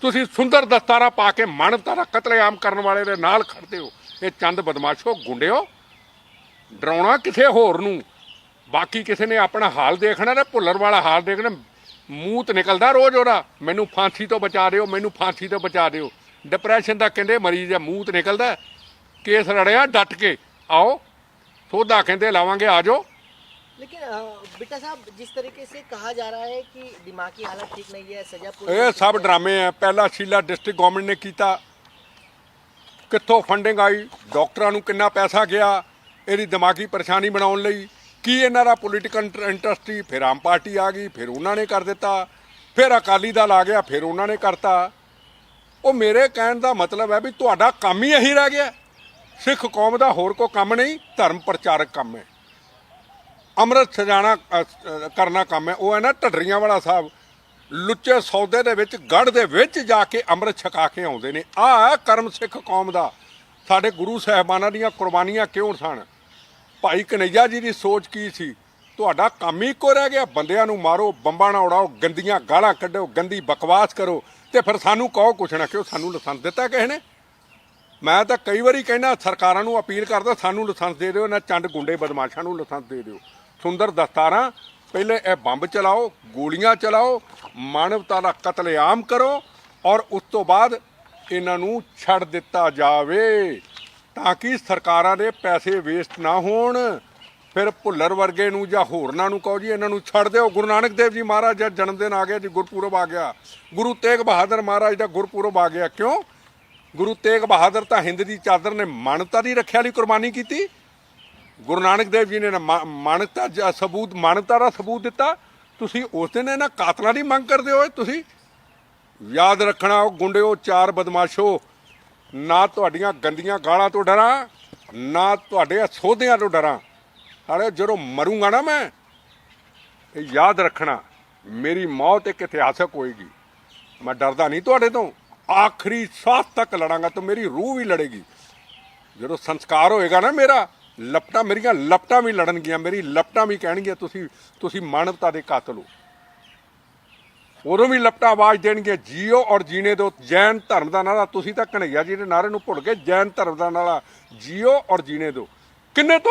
ਤੁਸੀਂ ਸੁੰਦਰ ਦਸਤਾਰਾ ਪਾ ਕੇ ਮਾਨਵਤਾ ਦਾ ਕਤਲੇਆਮ ਕਰਨ ਵਾਲੇ ਦੇ ਨਾਲ ਖੜਦੇ ਹੋ। ਇਹ ਚੰਦ ਬਦਮਾਸ਼ੋ, ਗੁੰਡਿਓ। ਡਰਾਉਣਾ ਕਿਸੇ ਹੋਰ ਨੂੰ ਬਾਕੀ ਕਿਸੇ ਨੇ ਆਪਣਾ ਹਾਲ ਦੇਖਣਾ ਤੇ ਭੁੱਲਰ ਵਾਲਾ ਹਾਲ ਦੇਖਣਾ ਮੂੰਹ ਤੇ ਨਿਕਲਦਾ ਰੋਜ਼ ਉਹਦਾ ਮੈਨੂੰ ਫਾਂਸੀ ਤੋਂ ਬਚਾ ਦਿਓ ਮੈਨੂੰ ਫਾਂਸੀ ਤੋਂ ਬਚਾ ਦਿਓ ਡਿਪਰੈਸ਼ਨ ਦਾ ਕਹਿੰਦੇ ਮਰੀਜ਼ ਆ ਮੂੰਹ ਤੇ ਨਿਕਲਦਾ ਕੇਸ ਰੜਿਆ ਡਟ ਕੇ ਆਓ ਸੋਧਾ ਕਹਿੰਦੇ ਲਾਵਾਂਗੇ ਆ ਜਾਓ लेकिन अ, बिट्टा साहब जिस तरीके से कहा जा रहा है कि दिमाग की हालत ठीक नहीं है सजा पूरी ਇਹ ਸਭ ਡਰਾਮੇ ਆ ਪਹਿਲਾ ਸ਼ੀਲਾ ਡਿਸਟ੍ਰਿਕਟ ਗਵਰਨਮੈਂਟ ਨੇ ਕੀਤਾ ਕਿੱਥੋਂ ਫੰਡਿੰਗ ਆਈ ਡਾਕਟਰਾਂ ਨੂੰ ਕਿੰਨਾ ਪੈਸਾ ਗਿਆ ਇਹਦੀ ਦਿਮਾਗੀ ਪਰੇਸ਼ਾਨੀ ਬਣਾਉਣ ਲਈ ਕੀ ਇਹਨਾਂ ਦਾ ਪੋਲੀਟੀਕਲ ਇੰਟਰਸਟ ਸੀ, ਫਿਰ ਆਮ ਪਾਰਟੀ ਆ ਗਈ, ਫਿਰ ਉਹਨਾਂ ਨੇ ਕਰ ਦਿੱਤਾ, ਫਿਰ ਅਕਾਲੀ ਦਲ ਆ ਗਿਆ, ਫਿਰ ਉਹਨਾਂ ਨੇ ਕਰਤਾ। ਉਹ ਮੇਰੇ ਕਹਿਣ ਦਾ ਮਤਲਬ ਹੈ ਵੀ ਤੁਹਾਡਾ ਕੰਮ ਹੀ ਇਹੀ ਰਹਿ ਗਿਆ। ਸਿੱਖ ਕੌਮ ਦਾ ਹੋਰ ਕੋਈ ਕੰਮ ਨਹੀਂ, ਧਰਮ ਪ੍ਰਚਾਰਕ ਕੰਮ ਹੈ। ਅੰਮ੍ਰਿਤ ਸਜਾਣਾ ਕਰਨਾ ਕੰਮ ਹੈ। ਉਹ ਹੈ ਨਾ ਢੱਡਰੀਆਂ ਵਾਲਾ ਸਾਹਿਬ, ਲੁੱਚੇ ਸੌਦੇ ਦੇ ਵਿੱਚ ਗੜ ਦੇ ਵਿੱਚ ਜਾ ਕੇ ਅੰਮ੍ਰਿਤ ਛਕਾ ਕੇ ਆਉਂਦੇ ਨੇ। ਆਹ ਕਰਮ ਸਿੱਖ ਕੌਮ ਦਾ। ਸਾਡੇ ਗੁਰੂ ਸਾਹਿਬਾਨਾਂ ਦੀਆਂ ਕੁਰਬਾਨੀਆਂ ਕਿਉਂ ਸਨ? ਭਾਈ ਕਨਈਆ ਜੀ ਦੀ ਸੋਚ ਕੀ ਸੀ? ਤੁਹਾਡਾ ਕੰਮ ਹੀ ਇੱਕੋ ਰਹਿ ਗਿਆ। ਬੰਦਿਆਂ ਨੂੰ ਮਾਰੋ, ਬੰਬਾਂ ਨਾਲ ਉਡਾਓ, ਗੰਦੀਆਂ ਗਾਲਾਂ ਕੱਢੋ, ਗੰਦੀ ਬਕਵਾਸ ਕਰੋ ਤੇ ਫਿਰ ਸਾਨੂੰ ਕਹੋ, ਕੁਛ ਨਾ ਕਿਉਂ ਸਾਨੂੰ ਲਾਇਸੈਂਸ ਦਿੱਤਾ ਕਿਸੇ ਨੇ? ਮੈਂ ਤਾਂ ਕਈ ਵਾਰੀ ਕਹਿੰਦਾ, ਸਰਕਾਰਾਂ ਨੂੰ ਅਪੀਲ ਕਰਦਾ, ਸਾਨੂੰ ਲਾਇਸੈਂਸ ਦੇ ਦਿਓ, ਨਾ ਚੰਡ ਗੁੰਡੇ ਬਦਮਾਸ਼ਾਂ ਨੂੰ ਲਾਇਸੈਂਸ ਦੇ ਦਿਓ। ਸੁੰਦਰ ਦਸਤਾਰਾਂ, ਪਹਿਲੇ ਇਹ ਬੰਬ ਚਲਾਓ, ਗੋਲੀਆਂ ਚਲਾਓ ਮਾਨਵਤਾ ਦਾ ਕਤਲੇਆਮ ਕਰੋ ਔਰ ਉਸ ਤੋਂ ਬਾਅਦ ਇਹਨਾਂ ਨੂੰ ਛੱਡ ਦਿੱਤਾ ਜਾਵੇ। ਤਾਂ ਕਿ ਸਰਕਾਰਾਂ ਦੇ ਪੈਸੇ ਵੇਸਟ ਨਾ ਹੋਣ। ਫਿਰ ਭੁੱਲਰ ਵਰਗੇ ਨੂੰ ਜਾਂ ਹੋਰਨਾਂ ਨੂੰ ਕਹੋ ਜੀ, ਇਹਨਾਂ ਨੂੰ ਛੱਡ ਦਿਓ। ਗੁਰੂ ਨਾਨਕ ਦੇਵ ਜੀ ਮਹਾਰਾਜ ਦਾ ਜਨਮ ਦਿਨ ਆ ਗਿਆ ਜੀ, ਗੁਰਪੁਰਬ ਆ ਗਿਆ। ਗੁਰੂ ਤੇਗ ਬਹਾਦਰ ਮਹਾਰਾਜ ਦਾ ਗੁਰਪੁਰਬ ਆ ਗਿਆ। ਕਿਉਂ? ਗੁਰੂ ਤੇਗ ਬਹਾਦਰ ਤਾਂ ਹਿੰਦ ਦੀ ਚਾਦਰ ਨੇ ਮਾਨਵਤਾ ਦੀ ਰੱਖਿਆ ਲਈ ਕੁਰਬਾਨੀ ਕੀਤੀ। ਗੁਰੂ ਨਾਨਕ ਦੇਵ ਜੀ ਨੇ ਮਾ- ਮਾਨਵਤਾ ਦਾ ਸਬੂਤ, ਮਾਨਵਤਾ ਦਾ ਸਬੂਤ ਦਿੱਤਾ। ਤੁਸੀਂ ਉਸ ਦਿਨ ਇਹਨਾਂ ਕਾਤਲਾਂ ਦੀ ਮੰਗ ਕਰਦੇ ਹੋ ਤੁਸੀਂ ਯਾਦ ਰੱਖਣਾ, ਉਹ ਗੁੰਡਿਓ ਚਾਰ ਬਦਮਾਸ਼ੋ ਨਾ ਤੁਹਾਡੀਆਂ ਗੰਦੀਆਂ ਗਾਲਾਂ ਤੋਂ ਡਰਾਂ, ਨਾ ਤੁਹਾਡੇ ਸੋਧਿਆਂ ਤੋਂ ਡਰਾਂ। ਅਰੇ ਜਦੋਂ ਮਰੂੰਗਾ ਨਾ ਮੈਂ, ਇਹ ਯਾਦ ਰੱਖਣਾ, ਮੇਰੀ ਮੌਤ ਇੱਕ ਇਤਿਹਾਸਕ ਹੋਏਗੀ। ਮੈਂ ਡਰਦਾ ਨਹੀਂ ਤੁਹਾਡੇ ਤੋਂ। ਆਖਰੀ ਸਾਹ ਤੱਕ ਲੜਾਂਗਾ ਤਾਂ ਮੇਰੀ ਰੂਹ ਵੀ ਲੜੇਗੀ। ਜਦੋਂ ਸੰਸਕਾਰ ਹੋਏਗਾ ਨਾ ਮੇਰਾ, ਲਪਟਾਂ ਮੇਰੀਆਂ ਲਪਟਾਂ ਵੀ ਲੜਨਗੀਆਂ, ਮੇਰੀ ਲਪਟਾਂ ਵੀ ਕਹਿਣਗੀਆਂ, ਤੁਸੀਂ ਤੁਸੀਂ ਮਾਨਵਤਾ ਦੇ ਕਾਤਲ ਹੋ। ਉਦੋਂ ਵੀ ਲਪਟਾ ਆਵਾਜ਼ ਦੇਣਗੇ, ਜੀਓ ਔਰ ਜੀਣੇ ਦੋ ਜੈਨ ਧਰਮ ਦਾ ਨਾਰਾ ਤੁਸੀਂ ਤਾਂ ਕਨਈਆ ਜੀ ਦੇ ਨਾਰੇ ਨੂੰ ਭੁੱਲ ਕੇ ਜੈਨ ਧਰਮ ਦਾ ਨਾਰਾ ਜੀਓ ਔਰ ਜੀਣੇ ਦੋ ਕਿੰਨੇ ਤੋਂ